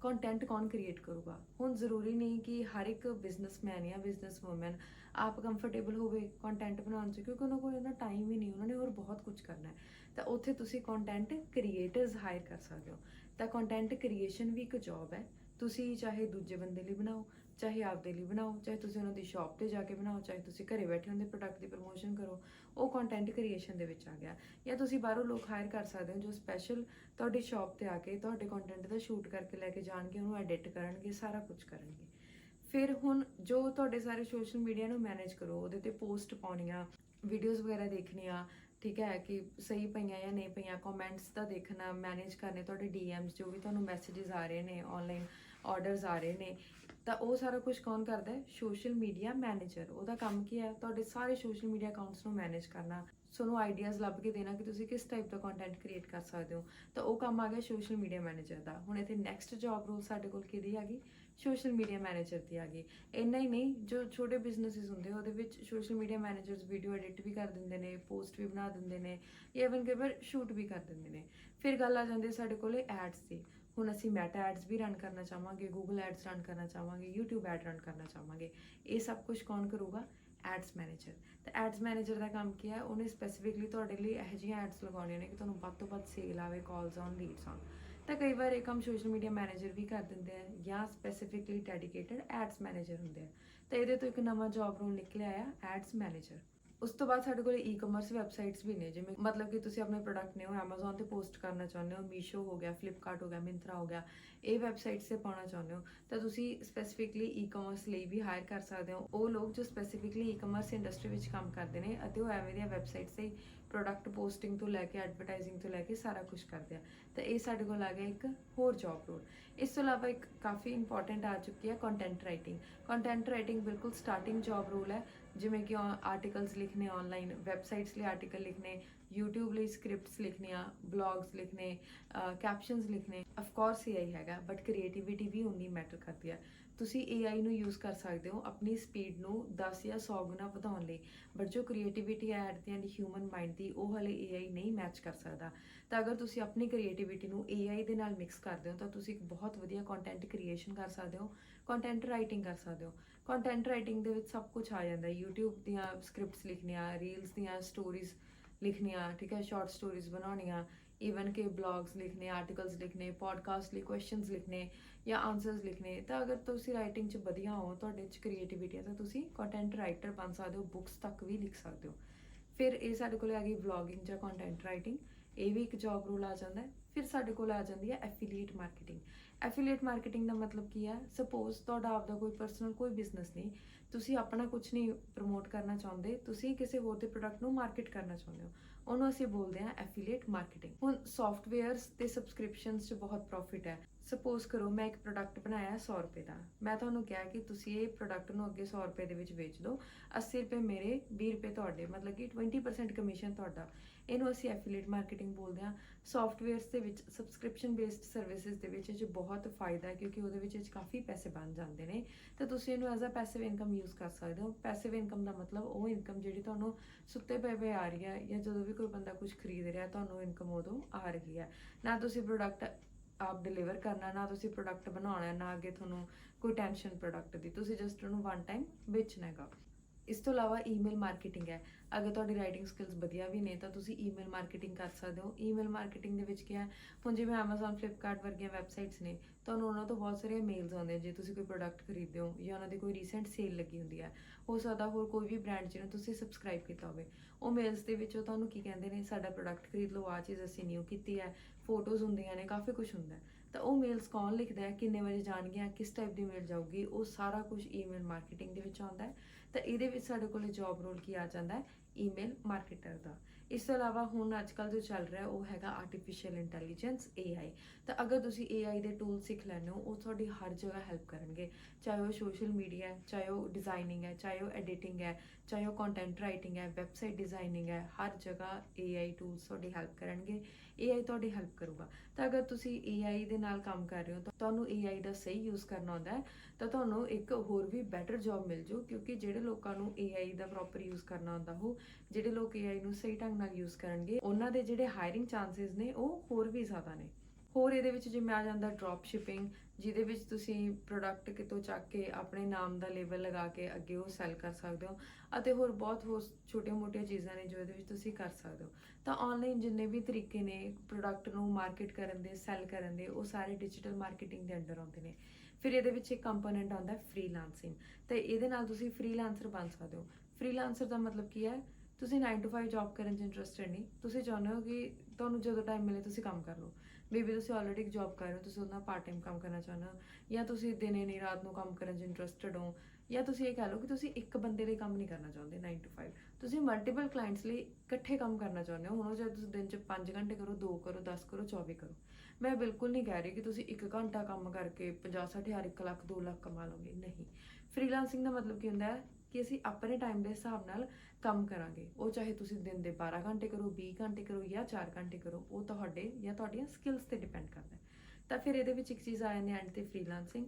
Speaker 1: ਕੰਟੈਂਟ ਕੌਣ ਕ੍ਰੀਏਟ ਕਰੂਗਾ? ਹੁਣ ਜ਼ਰੂਰੀ ਨਹੀਂ ਕਿ ਹਰ ਇੱਕ ਬਿਜ਼ਨਸਮੈਨ ਜਾਂ ਬਿਜਨਸ ਬਿਜ਼ਨਸਵੂਮਨ ਆਪ ਕੰਫਰਟੇਬਲ ਹੋਵੇ ਕੰਟੈਂਟ ਬਣਾਉਣ 'ਚ, ਕਿਉਂਕਿ ਉਹਨਾਂ ਕੋਲ ਇੰਨਾ ਟਾਈਮ ਹੀ ਨਹੀਂ, ਉਹਨਾਂ ਨੇ ਹੋਰ ਬਹੁਤ ਕੁਝ ਕਰਨਾ ਹੈ। ਤਾਂ ਉੱਥੇ ਤੁਸੀਂ ਕੰਟੈਂਟ ਕ੍ਰੀਏਟਰਸ ਹਾਇਰ ਕਰ ਸਕਦੇ ਹੋ। ਤਾਂ ਕੰਟੈਂਟ ਕ੍ਰੀਏਸ਼ਨ ਵੀ ਇੱਕ ਜੌਬ ਹੈ। ਤੁਸੀਂ ਚਾਹੇ ਦੂਜੇ ਬੰਦੇ ਲਈ ਬਣਾਓ, ਚਾਹੇ ਆਪਦੇ ਲਈ ਬਣਾਓ, ਚਾਹੇ ਤੁਸੀਂ ਉਹਨਾਂ ਦੀ ਸ਼ਾਪ ਤੇ ਜਾ ਕੇ ਬਣਾਓ, ਚਾਹੇ ਤੁਸੀਂ ਘਰੇ ਬੈਠੇ ਉਹਦੇ ਪ੍ਰੋਡਕਟ ਦੀ ਪ੍ਰੋਮੋਸ਼ਨ ਕਰੋ, ਉਹ ਕੰਟੈਂਟ ਕ੍ਰੀਏਸ਼ਨ ਦੇ ਵਿੱਚ ਆ ਗਿਆ। ਜਾਂ ਤੁਸੀਂ ਬਾਹਰੋਂ ਲੋਕ ਹਾਇਰ ਕਰ ਸਕਦੇ ਹੋ ਜੋ ਸਪੈਸ਼ਲ ਤੁਹਾਡੀ ਸ਼ਾਪ ਤੇ ਆ ਕੇ ਤੁਹਾਡੇ ਕੰਟੈਂਟ ਦਾ ਸ਼ੂਟ ਕਰਕੇ ਲੈ ਕੇ ਜਾਣਗੇ, ਉਹਨੂੰ ਐਡਿਟ ਕਰਨਗੇ, ਸਾਰਾ ਕੁਝ ਕਰਨਗੇ। ਫਿਰ ਹੁਣ ਜੋ ਤੁਹਾਡੇ ਸਾਰੇ ਸੋਸ਼ਲ ਮੀਡੀਆ ਨੂੰ ਮੈਨੇਜ ਕਰੋ, ਉਹਦੇ ਤੇ ਪੋਸਟ ਪਾਉਣੀਆਂ ਵੀਡੀਓਜ਼ ਵਗੈਰਾ ਦੇਖਣੀਆਂ, ਠੀਕ ਹੈ ਕਿ ਸਹੀ ਪਈਆਂ ਜਾਂ ਨਹੀਂ ਪਈਆਂ ਕਮੈਂਟਸ ਦਾ ਦੇਖਣਾ ਮੈਨੇਜ ਕਰਨੇ, ਤੁਹਾਡੇ ਡੀਐਮਸ ਜੋ ਵੀ ਤੁਹਾਨੂੰ ਮੈਸੇजेस ਆ ਰਹੇ ਨੇ ਆਨਲਾਈਨ ਆਰਡਰਸ ਆ ਰਹੇ ਨੇ, ਤਾਂ ਉਹ ਸਾਰਾ ਕੁਝ ਕੌਣ ਕਰਦਾ ਹੈ? ਸੋਸ਼ਲ ਮੀਡੀਆ ਮੈਨੇਜਰ ਉਹਦਾ ਕੰਮ ਕੀ ਹੈ? ਤੁਹਾਡੇ ਸਾਰੇ ਸੋਸ਼ਲ ਮੀਡੀਆ ਅਕਾਊਂਟਸ ਨੂੰ ਮੈਨੇਜ ਕਰਨਾ। ਤੁਹਾਨੂੰ ਆਈਡੀਆਜ਼ ਲੱਭ ਕੇ ਦੇਣਾ ਕਿ ਤੁਸੀਂ ਕਿਸ ਟਾਈਪ ਦਾ ਕੰਟੈਂਟ ਕ੍ਰੀਏਟ ਕਰ ਸਕਦੇ ਹੋ। ਤਾਂ ਉਹ ਕੰਮ ਆ ਗਿਆ ਸੋਸ਼ਲ ਮੀਡੀਆ ਮੈਨੇਜਰ ਦਾ। ਹੁਣ ਇੱਥੇ ਨੈਕਸਟ ਜੌਬ ਰੋਲ ਸਾਡੇ ਕੋਲ ਕਿਹਦੀ ਆ ਗਈ? ਸੋਸ਼ਲ ਮੀਡੀਆ ਮੈਨੇਜਰ ਦੀ ਆ ਗਈ। ਇੰਨਾ ਹੀ ਨਹੀਂ, ਜੋ ਛੋਟੇ ਬਿਜ਼ਨੈਸਿਸ ਹੁੰਦੇ ਉਹਦੇ ਵਿੱਚ social media managers video edit ਵੀ ਕਰ ਦਿੰਦੇ ਨੇ ਪੋਸਟ ਵੀ ਬਣਾ ਦਿੰਦੇ ਨੇ ਇਵਨ ਕਈ ਵਾਰ ਸ਼ੂਟ ਵੀ ਕਰ ਦਿੰਦੇ ਨੇ। ਫਿਰ ਗੱਲ ਆ ਜਾਂਦੀ ਹੈ ਸਾਡੇ ਕੋਲੇ ਐਡਸ ਦੀ। ਹੁਣ ਅਸੀਂ ਮੈਟਾ ਐਡਸ ਵੀ ਰਨ ਕਰਨਾ ਚਾਹਾਂਗੇ ਗੂਗਲ ਐਡਸ ਰਨ ਕਰਨਾ ਚਾਹਾਂਗੇ, YouTube ਐਡ ਰਨ ਕਰਨਾ ਚਾਹਾਂਗੇ। ਇਹ ਸਭ ਕੁਝ ਕੌਣ ਕਰੂਗਾ? ਐਡਸ ਮੈਨੇਜਰ ਤਾਂ ਐਡਸ ਮੈਨੇਜਰ ਦਾ ਕੰਮ ਕੀ ਹੈ? ਉਹਨੇ ਸਪੈਸੀਫਿਕਲੀ ਤੁਹਾਡੇ ਲਈ ਇਹੋ ਜਿਹੀਆਂ ਐਡਸ ਲਗਾਉਣੀਆਂ ਨੇ ਕਿ ਤੁਹਾਨੂੰ ਵੱਧ ਤੋਂ ਵੱਧ ਸੇਲ ਆਵੇ ਕਾਲਸ ਔਨ ਲੀਡਸ ਆਨ ਤਾਂ ਕਈ ਵਾਰ ਇਹ ਕੰਮ ਸੋਸ਼ਲ ਮੀਡੀਆ ਮੈਨੇਜਰ ਵੀ ਕਰ ਦਿੰਦੇ ਆ ਜਾਂ ਸਪੈਸੀਫਿਕਲੀ ਡੈਡੀਕੇਟਡ ਐਡਸ ਮੈਨੇਜਰ ਹੁੰਦੇ ਆ। ਤਾਂ ਇਹਦੇ ਤੋਂ ਇੱਕ ਨਵਾਂ ਜੌਬ ਰੋਲ ਨਿਕਲਿਆ ਆ ਐਡਸ ਮੈਨੇਜਰ ਉਸ ਤੋਂ ਬਾਅਦ ਸਾਡੇ ਕੋਲ ਈ-ਕਮਰਸ ਵੈਬਸਾਈਟਸ ਵੀ ਨੇ, ਜਿਵੇਂ ਮਤਲਬ ਕਿ ਤੁਸੀਂ ਆਪਣੇ ਪ੍ਰੋਡਕਟ ਨੇ ਉਹ Amazon ਤੇ ਪੋਸਟ ਕਰਨਾ ਚਾਹੁੰਦੇ ਹੋ, Meesho ਹੋ ਗਿਆ, Flipkart ਹੋ ਗਿਆ, Myntra ਹੋ ਗਿਆ, ਇਹ ਵੈਬਸਾਈਟਸ ਤੇ ਪਾਉਣਾ ਚਾਹੁੰਦੇ ਹੋ, ਤਾਂ ਤੁਸੀਂ ਸਪੈਸੀਫਿਕਲੀ ਈ-ਕਮਰਸ ਲਈ ਵੀ ਹਾਇਰ ਕਰ ਸਕਦੇ ਹੋ। ਉਹ ਲੋਕ ਜੋ ਸਪੈਸੀਫਿਕਲੀ ਈ-ਕਮਰਸ ਇੰਡਸਟਰੀ ਵਿੱਚ ਕੰਮ ਕਰਦੇ ਨੇ ਅਤੇ ਉਹ ਐਵੇਂ ਦੀਆਂ ਵੈਬਸਾਈਟਸ ਤੇ ਪ੍ਰੋਡਕਟ ਪੋਸਟਿੰਗ ਤੋਂ ਲੈ ਕੇ ਐਡਵਰਟਾਈਜ਼ਿੰਗ ਤੋਂ ਲੈ ਕੇ ਸਾਰਾ ਕੁਝ ਕਰਦੇ ਆ। ਤਾਂ ਇਹ ਸਾਡੇ ਕੋਲ ਆ ਗਿਆ ਇੱਕ ਹੋਰ ਜੌਬ ਰੋਲ ਇਸ ਤੋਂ ਇਲਾਵਾ ਇੱਕ ਕਾਫੀ ਇੰਪੋਰਟੈਂਟ ਆ ਚੁੱਕੀ ਹੈ ਕੰਟੈਂਟ ਰਾਈਟਿੰਗ ਕੰਟੈਂਟ ਰਾਈਟਿੰਗ ਬਿਲਕੁਲ ਸਟਾਰਟਿੰਗ ਜੌਬ ਰੋਲ ਹੈ। ਜਿਵੇਂ ਕਿ ਆਰਟੀਕਲਸ ਲਿਖਣੇ ਆਨਲਾਈਨ ਵੈਬਸਾਈਟਸ ਲਈ ਆਰਟੀਕਲ ਲਿਖਣੇ, YouTube ਲਈ ਸਕ੍ਰਿਪਟਸ ਲਿਖਣੀਆਂ ਬਲੌਗਸ ਲਿਖਣੇ ਕੈਪਸ਼ਨਸ ਲਿਖਣੇ। ਆਫ ਕੋਰਸ AI ਹੈਗਾ ਬਟ ਕ੍ਰੀਏਟੀਵਿਟੀ ਵੀ ਉਨੀ ਮੈਟਰ ਕਰਦੀ ਹੈ ਤੁਸੀਂ AI ਨੂੰ ਯੂਜ਼ ਕਰ ਸਕਦੇ ਹੋ ਆਪਣੀ ਸਪੀਡ ਨੂੰ 10 ਜਾਂ 100 ਗੁਣਾ ਵਧਾਉਣ ਲਈ। ਬਟ ਜੋ ਕ੍ਰੀਏਟੀਵਿਟੀ ਹੈ at the end human mind ਦੀ, ਉਹ ਹਲੇ AI ਨਹੀਂ ਮੈਚ ਕਰ ਸਕਦਾ। ਤਾਂ ਅਗਰ ਤੁਸੀਂ ਆਪਣੀ ਕ੍ਰੀਏਟੀਵਿਟੀ ਨੂੰ AI ਦੇ ਨਾਲ ਮਿਕਸ ਕਰਦੇ ਹੋ, ਤਾਂ ਤੁਸੀਂ ਇੱਕ ਬਹੁਤ ਵਧੀਆ ਕੰਟੈਂਟ ਕ੍ਰੀਏਸ਼ਨ ਕਰ ਸਕਦੇ ਹੋ ਕੰਟੈਂਟ ਰਾਈਟਿੰਗ ਕਰ ਸਕਦੇ ਹੋ। ਕੰਟੈਂਟ ਰਾਈਟਿੰਗ ਦੇ ਵਿੱਚ ਸਭ ਕੁਝ ਆ ਜਾਂਦਾ। ਹੈ YouTube ਦੀਆਂ ਸਕ੍ਰਿਪਟਸ ਲਿਖਣੀਆਂ ਰੀਲਸ ਦੀਆਂ ਸਟੋਰੀਜ਼ ਲਿਖਣੀਆਂ, ਠੀਕ ਹੈ ਸ਼ਾਰਟ ਸਟੋਰੀਜ਼ ਬਣਾਉਣੀਆਂ ਈਵਨ ਕਿ ਬਲੌਗਸ ਲਿਖਣੇ ਆਰਟੀਕਲਸ ਲਿਖਣੇ ਪੋਡਕਾਸਟ ਲਈ ਕੁਐਸਚਨਸ ਲਿਖਣੇ ਜਾਂ ਆਨਸਰਸ ਲਿਖਣੇ ਤਾਂ ਅਗਰ ਤੁਸੀਂ ਰਾਈਟਿੰਗ 'ਚ ਵਧੀਆ ਹੋ ਤੁਹਾਡੇ 'ਚ ਕ੍ਰੀਏਟੀਵਿਟੀ ਹੈ ਤਾਂ ਤੁਸੀਂ ਕੰਟੈਂਟ ਰਾਈਟਰ ਬਣ ਸਕਦੇ ਹੋ ਬੁੱਕਸ ਤੱਕ ਵੀ ਲਿਖ ਸਕਦੇ ਹੋ ਫਿਰ ਇਹ ਸਾਡੇ ਕੋਲ ਆ ਗਈ ਵਲੌਗਿੰਗ ਜਾਂ ਕੰਟੈਂਟ ਰਾਈਟਿੰਗ ਇਹ ਵੀ ਇੱਕ ਜੌਬ ਰੋਲ ਆ ਜਾਂਦਾ ਹੈ ਫਿਰ ਸਾਡੇ ਕੋਲ ਆ ਜਾਂਦੀ ਹੈ ਐਫੀਲੀਏਟ ਮਾਰਕੀਟਿੰਗ ਐਫੀਲੀਏਟ ਮਾਰਕੀਟਿੰਗ ਦਾ ਮਤਲਬ ਕੀ ਹੈ ਸਪੋਜ਼ ਤੁਹਾਡਾ ਆਪਦਾ ਕੋਈ ਪਰਸਨਲ ਕੋਈ ਬਿਜ਼ਨਸ ਨਹੀਂ ਤੁਸੀਂ ਆਪਣਾ ਕੁਝ ਨਹੀਂ ਪ੍ਰਮੋਟ ਕਰਨਾ ਚਾਹੁੰਦੇ ਤੁਸੀਂ ਕਿਸੇ ਹੋਰ ਦੇ ਪ੍ਰੋਡਕਟ ਨੂੰ ਮਾਰਕੀਟ ਕਰਨਾ ਚਾਹੁੰਦੇ ਹੋ ਉਹਨੂੰ ਅਸੀਂ ਬੋਲਦੇ ਹਾਂ ਐਫੀਲੀਏਟ ਮਾਰਕੀਟਿੰਗ ਹੁਣ ਸੌਫਟਵੇਅਰਸ ਤੇ ਸਬਸਕ੍ਰਿਪਸ਼ਨਸ 'ਚ ਬਹੁਤ ਪ੍ਰੋਫਿਟ ਹੈ। ਸਪੋਜ਼ ਕਰੋ ਮੈਂ ਇੱਕ ਪ੍ਰੋਡਕਟ ਬਣਾਇਆ 100 ਰੁਪਏ ਦਾ। ਮੈਂ ਤੁਹਾਨੂੰ ਕਿਹਾ ਕਿ ਤੁਸੀਂ ਇਹ ਪ੍ਰੋਡਕਟ ਨੂੰ ਅੱਗੇ 100 ਰੁਪਏ ਦੇ ਵਿੱਚ ਵੇਚ ਦਿਓ। 80 ਰੁਪਏ ਮੇਰੇ 20 ਰੁਪਏ ਤੁਹਾਡੇ, ਮਤਲਬ ਕਿ 20% ਕਮਿਸ਼ਨ ਤੁਹਾਡਾ। ਇਹਨੂੰ ਅਸੀਂ ਐਫੀਲੀਏਟ ਮਾਰਕੀਟਿੰਗ ਬੋਲਦੇ ਹਾਂ। ਸੌਫਟਵੇਅਰਸ ਦੇ ਵਿੱਚ ਸਬਸਕ੍ਰਿਪਸ਼ਨ ਬੇਸਡ ਸਰਵਿਸਿਜ਼ ਦੇ ਵਿੱਚ ਇਹ ਬਹੁਤ ਫਾਇਦਾ ਹੈ, ਕਿਉਂਕਿ ਉਹਦੇ ਵਿੱਚ ਅੱਜ ਕਾਫੀ ਪੈਸੇ ਬਣ ਜਾਂਦੇ ਨੇ। ਤਾਂ ਤੁਸੀਂ ਇਹਨੂੰ as a passive income use ਕਰ ਸਕਦੇ ਹੋ। ਪੈਸਿਵ ਇਨਕਮ ਦਾ ਮਤਲਬ ਉਹ ਇਨਕਮ ਜਿਹੜੀ ਤੁਹਾਨੂੰ ਸੁੱਤੇ ਪਏ ਪਏ ਆ ਰਹੀ ਹੈ ਜਾਂ ਜਦੋਂ ਵੀ ਕੋਈ ਬੰਦਾ ਕੁਝ ਖਰੀਦ ਰਿਹਾ, ਤੁਹਾਨੂੰ ਇਨਕਮ ਉਦੋਂ ਆ ਰਹੀ ਹੈ। ਨਾ ਤੁਸੀਂ ਪ੍ਰੋਡਕਟ ਆਪ ਡਿਲੀਵਰ ਕਰਨਾ, ਨਾ ਤੁਸੀਂ ਪ੍ਰੋਡਕਟ ਬਣਾਉਣਾ, ਨਾ ਅੱਗੇ ਤੁਹਾਨੂੰ ਕੋਈ ਟੈਨਸ਼ਨ ਪ੍ਰੋਡਕਟ ਦੀ। ਤੁਸੀਂ ਜਸਟ ਉਹਨੂੰ ਵਨ ਟਾਈਮ ਵੇਚਣਾ ਹੈਗਾ। ਇਸ ਤੋਂ ਇਲਾਵਾ ਈਮੇਲ ਮਾਰਕੀਟਿੰਗ ਹੈ। ਅਗਰ ਤੁਹਾਡੀ ਰਾਈਟਿੰਗ ਸਕਿੱਲਸ ਵਧੀਆ ਵੀ ਨੇ, ਤਾਂ ਤੁਸੀਂ ਈਮੇਲ ਮਾਰਕੀਟਿੰਗ ਕਰ ਸਕਦੇ ਹੋ। ਈਮੇਲ ਮਾਰਕੀਟਿੰਗ ਦੇ ਵਿੱਚ ਕੀ ਹੈ? ਹੁਣ ਜਿਵੇਂ Amazon, Flipkart ਵਰਗੀਆਂ ਵੈਬਸਾਈਟਸ ਨੇ, ਤੁਹਾਨੂੰ ਉਹਨਾਂ ਤੋਂ ਬਹੁਤ ਸਾਰੇ ਮੇਲਸ ਆਉਂਦੇ ਜੇ ਤੁਸੀਂ ਕੋਈ ਪ੍ਰੋਡਕਟ ਖਰੀਦਦੇ ਹੋ ਜਾਂ ਉਹਨਾਂ ਦੀ ਕੋਈ ਰੀਸੈਂਟ ਸੇਲ ਲੱਗੀ ਹੁੰਦੀ ਹੈ ਹੋ ਸਕਦਾ ਹੋਰ ਕੋਈ ਵੀ ਬ੍ਰਾਂਡ ਜਿਹਨੂੰ ਤੁਸੀਂ ਸਬਸਕ੍ਰਾਈਬ ਕੀਤਾ ਹੋਵੇ। ਉਹ ਮੇਲਸ ਦੇ ਵਿੱਚ ਉਹ ਤੁਹਾਨੂੰ ਕੀ ਕਹਿੰਦੇ ਨੇ, ਸਾਡਾ ਪ੍ਰੋਡਕਟ ਖਰੀਦ ਲਓ ਆ ਚੀਜ਼ ਅਸੀਂ ਨਿਊ ਕੀਤੀ ਹੈ ਫੋਟੋਜ਼ ਹੁੰਦੀਆਂ ਨੇ, ਕਾਫੀ ਕੁਝ ਹੁੰਦਾ ਤਾਂ ਉਹ ਮੇਲਸ ਕੌਣ ਲਿਖਦਾ ਹੈ, ਕਿੰਨੇ ਵਜੇ ਜਾਣਗੀਆਂ, ਕਿਸ ਟਾਈਪ ਦੀ ਮੇਲ ਜਾਊਗੀ, ਉਹ ਸਾਰਾ ਕੁਝ ਈਮੇਲ ਮਾਰਕੀਟਿੰਗ ਦੇ ਵਿੱਚ ਆਉਂਦਾ ਹੈ। ਤਾਂ ਇਹਦੇ ਵਿੱਚ ਸਾਡੇ ਕੋਲ ਜੌਬ ਰੋਲ ਕੀ ਆ ਜਾਂਦਾ ਹੈ? ਈਮੇਲ ਮਾਰਕੀਟਰ ਦਾ। ਇਸ ਤੋਂ ਇਲਾਵਾ ਹੁਣ ਅੱਜ ਕੱਲ ਜੋ ਚੱਲ ਰਿਹਾ ਉਹ ਹੈਗਾ ਆਰਟੀਫੀਸ਼ੀਅਲ ਇੰਟੈਲੀਜੈਂਸ AI ਤਾਂ ਅਗਰ ਤੁਸੀਂ AI ਦੇ ਟੂਲ ਸਿੱਖ ਲੈਂਦੇ ਹੋ, ਉਹ ਤੁਹਾਡੀ ਹਰ ਜਗ੍ਹਾ ਹੈਲਪ ਕਰਨਗੇ। ਚਾਹੇ ਉਹ ਸੋਸ਼ਲ ਮੀਡੀਆ ਹੈ, ਚਾਹੇ ਉਹ ਡਿਜ਼ਾਈਨਿੰਗ ਹੈ, ਚਾਹੇ ਉਹ ਐਡੀਟਿੰਗ ਹੈ ਚਾਹੇ ਉਹ ਕੰਟੈਂਟ ਰਾਈਟਿੰਗ ਹੈ ਵੈਬਸਾਈਟ ਡਿਜ਼ਾਈਨਿੰਗ ਹੈ, ਹਰ ਜਗ੍ਹਾ AI ਟੂਲਸ ਤੁਹਾਡੀ ਹੈਲਪ ਕਰਨਗੇ AI ਤੁਹਾਡੀ ਹੈਲਪ ਕਰੂਗਾ। ਤਾਂ ਅਗਰ ਤੁਸੀਂ AI ਦੇ ਨਾਲ ਕੰਮ ਕਰ ਰਹੇ ਹੋ, ਤਾਂ ਤੁਹਾਨੂੰ AI ਦਾ ਸਹੀ ਯੂਜ਼ ਕਰਨਾ ਆਉਂਦਾ ਹੈ, ਤਾਂ ਤੁਹਾਨੂੰ ਇੱਕ ਹੋਰ ਵੀ ਬੈਟਰ ਜੌਬ ਮਿਲ ਜੂ ਕਿਉਂਕਿ ਜਿਹੜੇ ਲੋਕਾਂ ਨੂੰ AI ਦਾ ਪ੍ਰੋਪਰ ਯੂਜ਼ ਕਰਨਾ ਆਉਂਦਾ ਹੋ ਜਿਹੜੇ ਲੋਕ AI ਨੂੰ ਸਹੀ ਢੰਗ ਨਾਲ ਯੂਜ਼ ਕਰਨਗੇ, ਉਹਨਾਂ ਦੇ ਜਿਹੜੇ ਹਾਇਰਿੰਗ ਚਾਂਸਸ ਨੇ, ਉਹ ਹੋਰ ਵੀ ਜ਼ਿਆਦਾ ਨੇ। ਹੋਰ ਇਹਦੇ ਵਿੱਚ ਜਿਵੇਂ ਆ ਜਾਂਦਾ ਡ੍ਰੌਪ ਸ਼ਿਪਿੰਗ ਜਿਹਦੇ ਵਿੱਚ ਤੁਸੀਂ ਪ੍ਰੋਡਕਟ ਕਿਤੋਂ ਚੱਕ ਕੇ ਆਪਣੇ ਨਾਮ ਦਾ ਲੇਬਲ ਲਗਾ ਕੇ ਅੱਗੇ ਉਹ ਸੈਲ ਕਰ ਸਕਦੇ ਹੋ ਅਤੇ ਹੋਰ ਬਹੁਤ ਹੋਰ ਛੋਟੀਆਂ-ਮੋਟੀਆਂ ਚੀਜ਼ਾਂ ਨੇ ਜੋ ਇਹਦੇ ਵਿੱਚ ਤੁਸੀਂ ਕਰ ਸਕਦੇ ਹੋ। ਤਾਂ ਆਨਲਾਈਨ ਜਿੰਨੇ ਵੀ ਤਰੀਕੇ ਨੇ ਪ੍ਰੋਡਕਟ ਨੂੰ ਮਾਰਕੀਟ ਕਰਨ ਦੇ ਸੈਲ ਕਰਨ ਦੇ, ਉਹ ਸਾਰੇ ਡਿਜੀਟਲ ਮਾਰਕੀਟਿੰਗ ਦੇ ਅੰਡਰ ਆਉਂਦੇ ਨੇ। ਫਿਰ ਇਹਦੇ ਵਿੱਚ ਇੱਕ ਕੰਪੋਨੈਂਟ ਆਉਂਦਾ ਹੈ ਫ੍ਰੀਲਾਂਸਿੰਗ ਤੇ ਇਹਦੇ ਨਾਲ ਤੁਸੀਂ ਫ੍ਰੀਲਾਂਸਰ ਬਣ ਸਕਦੇ ਹੋ। ਫ੍ਰੀਲਾਂਸਰ ਦਾ ਮਤਲਬ ਕੀ ਹੈ? ਤੁਸੀਂ 9 to 5 ਜੌਬ ਕਰਨ 'ਚ ਇੰਟਰਸਟਿਡ ਨਹੀਂ। ਤੁਸੀਂ ਚਾਹੁੰਦੇ ਹੋ ਕਿ ਤੁਹਾਨੂੰ ਜਦੋਂ ਟਾਈਮ ਮਿਲੇ ਤੁਸੀਂ ਕੰਮ ਕਰ ਲਓ। ਮੇਬੀ ਤੁਸੀਂ ਆਲਰੇਡੀ ਇੱਕ ਜੌਬ ਕਰ ਰਹੇ ਹੋ, ਤੁਸੀਂ ਉਹਦਾ ਪਾਰਟ ਟਾਈਮ ਕੰਮ ਕਰਨਾ ਚਾਹੁੰਦੇ ਹੋ, ਜਾਂ ਤੁਸੀਂ ਦਿਨੇ ਨਹੀਂ ਰਾਤ ਨੂੰ ਕੰਮ ਕਰਨ 'ਚ ਇੰਟਰਸਟਿਡ ਹੋ, ਜਾਂ ਤੁਸੀਂ ਇਹ ਕਹਿ ਲਓ ਕਿ ਤੁਸੀਂ ਇੱਕ ਬੰਦੇ ਲਈ ਕੰਮ ਨਹੀਂ ਕਰਨਾ ਚਾਹੁੰਦੇ 9 to 5 ਤੁਸੀਂ ਮਲਟੀਪਲ ਕਲਾਇੰਟਸ ਲਈ ਇਕੱਠੇ ਕੰਮ ਕਰਨਾ ਚਾਹੁੰਦੇ ਹੋ, ਹੁਣ ਜੇ ਤੁਸੀਂ ਦਿਨ 'ਚ 5 ਘੰਟੇ ਕਰੋ 2 ਕਰੋ 10 ਕਰੋ 24 ਕਰੋ। ਮੈਂ ਬਿਲਕੁਲ ਨਹੀਂ ਕਹਿ ਰਹੀ ਕਿ ਤੁਸੀਂ 1 ਘੰਟਾ ਕੰਮ ਕਰਕੇ 50 60 ਹਜ਼ਾਰ 1 ਲੱਖ 2 ਲੱਖ ਕਮਾ ਲਓਗੇ, ਨਹੀਂ। ਫ੍ਰੀਲਾਂਸਿੰਗ ਦਾ ਮਤਲਬ ਕੀ ਹੁੰਦਾ ਹੈ ਕਿ ਅਸੀਂ ਆਪਣੇ ਟਾਈਮ ਦੇ ਹਿਸਾਬ ਨਾਲ ਕੰਮ ਕਰਾਂਗੇ। ਉਹ ਚਾਹੇ ਤੁਸੀਂ ਦਿਨ ਦੇ 12 ਘੰਟੇ ਕਰੋ 20 ਘੰਟੇ ਕਰੋ ਜਾਂ 4 ਘੰਟੇ ਕਰੋ, ਉਹ ਤੁਹਾਡੇ ਜਾਂ ਤੁਹਾਡੀਆਂ ਸਕਿੱਲਸ ਤੇ ਡਿਪੈਂਡ ਕਰਦਾ ਤਾਂ ਫਿਰ ਇਹਦੇ ਵਿੱਚ ਇੱਕ ਚੀਜ਼ ਆ ਜਾਂਦੀ ਹੈ ਐਂਡ ਤੇ ਫ੍ਰੀਲਾਂਸਿੰਗ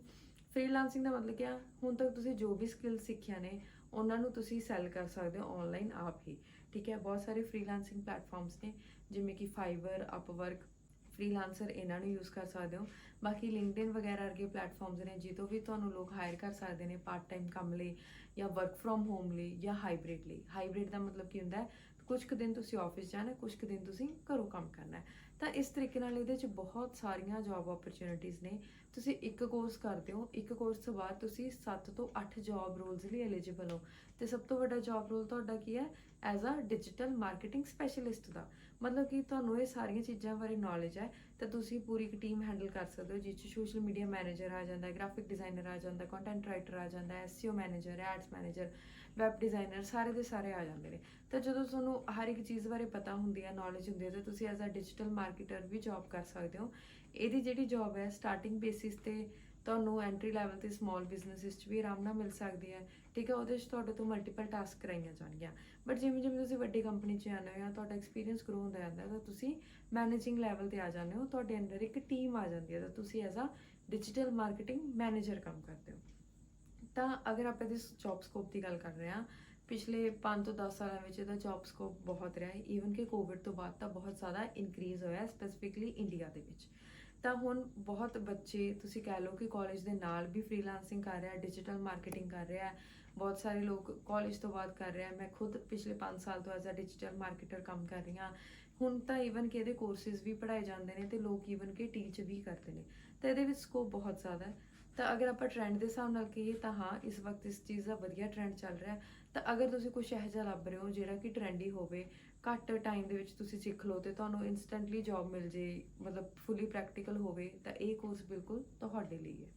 Speaker 1: ਫ੍ਰੀਲਾਂਸਿੰਗ ਦਾ ਮਤਲਬ ਕੀ ਆ, ਹੁਣ ਤੱਕ ਤੁਸੀਂ ਜੋ ਵੀ ਸਕਿੱਲ ਸਿੱਖੀਆਂ ਨੇ, ਉਹਨਾਂ ਨੂੰ ਤੁਸੀਂ ਸੈਲ ਕਰ ਸਕਦੇ ਹੋ ਆਨਲਾਈਨ ਆਪ ਹੀ। ਠੀਕ ਹੈ, ਬਹੁਤ ਸਾਰੇ ਫ੍ਰੀਲਾਂਸਿੰਗ ਪਲੇਟਫਾਰਮਸ ਨੇ, ਜਿਵੇਂ ਕਿ ਫਾਈਵਰ ਅਪਵਰਕ ਫ੍ਰੀਲਾਂਸਰ ਇਹਨਾਂ ਨੂੰ ਯੂਜ਼ ਕਰ ਸਕਦੇ ਹੋ। ਬਾਕੀ ਲਿੰਕਡਇਨ ਵਗੈਰਾ ਵਰਗੇ ਪਲੇਟਫਾਰਮਸ ਨੇ ਜਿੱਥੋਂ ਵੀ ਤੁਹਾਨੂੰ ਲੋਕ ਹਾਇਰ ਕਰ ਸਕਦੇ ਨੇ ਪਾਰਟ ਟਾਈਮ ਕੰਮ ਲਈ ਜਾਂ ਵਰਕ ਫਰਮ ਹੋਮ ਲਈ ਜਾਂ ਹਾਈਬ੍ਰਿਡ ਲਈ। ਹਾਈਬ੍ਰਿਡ ਦਾ ਮਤਲਬ ਕੀ ਹੁੰਦਾ ਹੈ? ਕੁਝ ਕੁ ਦਿਨ ਤੁਸੀਂ ਆਫਿਸ ਜਾਣਾ ਕੁਝ ਕੁ ਦਿਨ ਤੁਸੀਂ ਘਰੋਂ ਕੰਮ ਕਰਨਾ ਤਾਂ ਇਸ ਤਰੀਕੇ ਨਾਲ ਇਹਦੇ ਵਿੱਚ ਬਹੁਤ ਸਾਰੀਆਂ ਜੌਬ ਓਪਰਚ्युनिटीज ਨੇ। ਤੁਸੀਂ ਇੱਕ ਕੋਰਸ ਕਰਦੇ ਹੋ, ਇੱਕ ਕੋਰਸ ਤੋਂ ਬਾਅਦ ਤੁਸੀਂ 7 ਤੋਂ 8 ਜੌਬ ਰੋਲਸ ਲਈ ਐਲੀਜੀਬਲ ਹੋ। ਤੇ ਸਭ ਤੋਂ ਵੱਡਾ ਜੌਬ ਰੋਲ ਤੁਹਾਡਾ ਕੀ ਹੈ? As a digital marketing specialist ਦਾ। ਮਤਲਬ ਕਿ ਤੁਹਾਨੂੰ ਇਹ ਸਾਰੀਆਂ ਚੀਜ਼ਾਂ ਬਾਰੇ ਨੌਲੇਜ ਹੈ, ਤਾਂ ਤੁਸੀਂ ਪੂਰੀ ਇੱਕ ਟੀਮ ਹੈਂਡਲ ਕਰ ਸਕਦੇ ਹੋ, ਜਿਸ 'ਚ ਸੋਸ਼ਲ ਮੀਡੀਆ ਮੈਨੇਜਰ ਆ ਜਾਂਦਾ ਹੈ ਗ੍ਰਾਫਿਕ ਡਿਜ਼ਾਈਨਰ ਆ ਜਾਂਦਾ ਕੰਟੈਂਟ ਰਾਈਟਰ ਆ ਜਾਂਦਾ ਹੈ SEO manager ads manager web designer ਸਾਰੇ ਦੇ ਸਾਰੇ ਆ ਜਾਂਦੇ ਨੇ। ਤਾਂ ਜਦੋਂ ਤੁਹਾਨੂੰ ਹਰ ਇੱਕ ਚੀਜ਼ ਬਾਰੇ ਪਤਾ ਹੁੰਦੀ ਹੈ ਨੌਲੇਜ ਹੁੰਦੀ ਹੈ, ਤਾਂ ਤੁਸੀਂ ਐਜ਼ ਅ ਡਿਜੀਟਲ ਮਾਰਕੀਟਰ ਵੀ ਜੌਬ ਕਰ ਸਕਦੇ ਹੋ। ਇਹਦੀ ਜਿਹੜੀ ਜੌਬ ਹੈ ਸਟਾਰਟਿੰਗ ਬੇਸਿਸ ਤੇ ਤੁਹਾਨੂੰ ਐਂਟਰੀ ਲੈਵਲ ਤੇ ਸਮਾਲ ਬਿਜ਼ਨੈਸਿਸ 'ਚ ਵੀ ਆਰਾਮ ਨਾਲ ਮਿਲ ਸਕਦੀ ਹੈ। ਠੀਕ ਹੈ, ਉਹਦੇ 'ਚ ਤੁਹਾਡੇ ਤੋਂ ਮਲਟੀਪਲ ਟਾਸਕ ਕਰਾਈਆਂ ਜਾਣਗੀਆਂ। ਬਟ ਜਿਵੇਂ ਜਿਵੇਂ ਤੁਸੀਂ ਵੱਡੀ ਕੰਪਨੀ 'ਚ ਜਾਂਦੇ ਹੋ ਜਾਂ ਤੁਹਾਡਾ ਐਕਸਪੀਰੀਅੰਸ ਗਰੋ ਹੁੰਦਾ ਜਾਂਦਾ ਤਾਂ ਤੁਸੀਂ ਮੈਨੇਜਿੰਗ ਲੈਵਲ ਤੇ ਆ ਜਾਂਦੇ ਹੋ, ਤੁਹਾਡੇ ਅੰਦਰ ਇੱਕ ਟੀਮ ਆ ਜਾਂਦੀ ਹੈ, ਤਾਂ ਤੁਸੀਂ as a digital marketing manager ਕੰਮ ਕਰਦੇ ਹੋ। ਤਾਂ ਅਗਰ ਆਪਾਂ ਇਹਦੇ ਜੌਬ ਸਕੋਪ ਦੀ ਗੱਲ ਕਰ ਰਹੇ ਹਾਂ, ਪਿਛਲੇ 5 ਤੋਂ 10 ਸਾਲਾਂ ਵਿੱਚ ਇਹਦਾ ਜੌਬ ਸਕੋਪ ਬਹੁਤ ਰਿਹਾ ਹੈ। ਈਵਨ ਕਿ ਕੋਵਿਡ ਤੋਂ ਬਾਅਦ ਤਾਂ ਬਹੁਤ ਜ਼ਿਆਦਾ ਇਨਕਰੀਜ਼ ਹੋਇਆ ਸਪੈਸੀਫਿਕਲੀ ਇੰਡੀਆ ਦੇ ਵਿੱਚ। ਤਾਂ ਹੁਣ ਬਹੁਤ ਬੱਚੇ, ਤੁਸੀਂ ਕਹਿ ਲਓ ਕਿ ਕਾਲਜ ਦੇ ਨਾਲ ਵੀ ਫ੍ਰੀਲਾਂਸਿੰਗ ਕਰ ਰਿਹਾ ਡਿਜੀਟਲ ਮਾਰਕੀਟਿੰਗ ਕਰ ਰਿਹਾ, ਬਹੁਤ ਸਾਰੇ ਲੋਕ ਕਾਲਜ ਤੋਂ ਬਾਅਦ ਕਰ ਰਿਹਾ, ਮੈਂ ਖੁਦ ਪਿਛਲੇ 5 ਸਾਲ ਤੋਂ ਐਜ਼ ਅ ਡਿਜੀਟਲ ਮਾਰਕੀਟਰ ਕੰਮ ਕਰ ਰਹੀ ਹਾਂ। ਹੁਣ ਤਾਂ ਈਵਨ ਕਿ ਇਹਦੇ ਕੋਰਸਿਸ ਵੀ ਪੜਾਏ ਜਾਂਦੇ ਨੇ ਤੇ ਲੋਕ ਈਵਨ ਕਿ ਟੀਚ ਵੀ ਕਰਦੇ ਨੇ। ਤਾਂ ਇਹਦੇ ਵਿੱਚ ਸਕੋਪ ਬਹੁਤ ਜ਼ਿਆਦਾ ਹੈ। ਤਾਂ ਅਗਰ ਆਪਾਂ ਟ੍ਰੈਂਡ ਦੇ ਹਿਸਾਬ ਨਾਲ ਕਹੀਏ ਤਾਂ ਹਾਂ, ਇਸ ਵਕਤ ਇਸ ਚੀਜ਼ ਦਾ ਵਧੀਆ ਟ੍ਰੈਂਡ ਚੱਲ ਰਿਹਾ ਤਾਂ ਅਗਰ ਤੁਸੀਂ ਕੁਝ ਇਹੋ ਜਿਹਾ ਲੱਭ ਰਹੇ ਹੋ ਜਿਹੜਾ ਕਿ ਟ੍ਰੈਂਡੀ ਹੋਵੇ ਘੱਟ ਟਾਈਮ ਦੇ ਵਿੱਚ ਤੁਸੀਂ ਸਿੱਖ ਲਓ ਤੇ ਤੁਹਾਨੂੰ ਇਨਸਟੈਂਟਲੀ ਜੌਬ ਮਿਲ ਜੇ, ਮਤਲਬ ਫੁੱਲੀ ਪ੍ਰੈਕਟੀਕਲ ਹੋਵੇ, ਤਾਂ ਇਹ ਕੋਰਸ ਬਿਲਕੁਲ ਤੁਹਾਡੇ ਲਈ ਹੈ।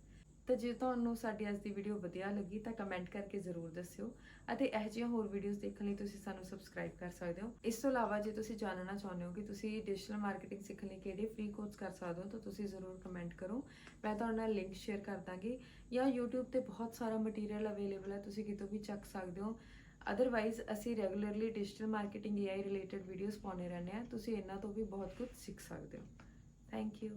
Speaker 1: ਤਾਂ ਜੇ ਤੁਹਾਨੂੰ ਸਾਡੀ ਅੱਜ ਦੀ ਵੀਡੀਓ ਵਧੀਆ ਲੱਗੀ ਤਾਂ ਕਮੈਂਟ ਕਰਕੇ ਜ਼ਰੂਰ ਦੱਸਿਓ ਅਤੇ ਇਹ ਜਿਹੀਆਂ ਹੋਰ ਵੀਡੀਓਜ਼ ਦੇਖਣ ਲਈ ਤੁਸੀਂ ਸਾਨੂੰ ਸਬਸਕ੍ਰਾਈਬ ਕਰ ਸਕਦੇ ਹੋ। ਇਸ ਤੋਂ ਇਲਾਵਾ ਜੇ ਤੁਸੀਂ ਜਾਣਨਾ ਚਾਹੁੰਦੇ ਹੋ ਕਿ ਤੁਸੀਂ ਡਿਜੀਟਲ ਮਾਰਕੀਟਿੰਗ ਸਿੱਖਣ ਲਈ ਕਿਹੜੇ ਫ੍ਰੀ ਕੋਰਸ ਕਰ ਸਕਦੇ ਹੋ ਤਾਂ ਤੁਸੀਂ ਜ਼ਰੂਰ ਕਮੈਂਟ ਕਰੋ। ਮੈਂ ਤੁਹਾਡੇ ਨਾਲ ਲਿੰਕ ਸ਼ੇਅਰ ਕਰ ਦਾਂਗੀ ਜਾਂ YouTube ਤੇ ਬਹੁਤ ਸਾਰਾ ਮਟੀਰੀਅਲ ਅਵੇਲੇਬਲ ਹੈ, ਤੁਸੀਂ ਕਿਤੋਂ ਵੀ ਚੱਕ ਸਕਦੇ ਹੋ। ਅਦਰਵਾਈਜ਼ ਅਸੀਂ regularly digital marketing AI related videos ਪਾਉਂਦੇ ਰਹਿੰਦੇ ਹਾਂ। ਤੁਸੀਂ ਇਹਨਾਂ ਤੋਂ ਵੀ ਬਹੁਤ ਕੁਝ ਸਿੱਖ ਸਕਦੇ ਹੋ। Thank you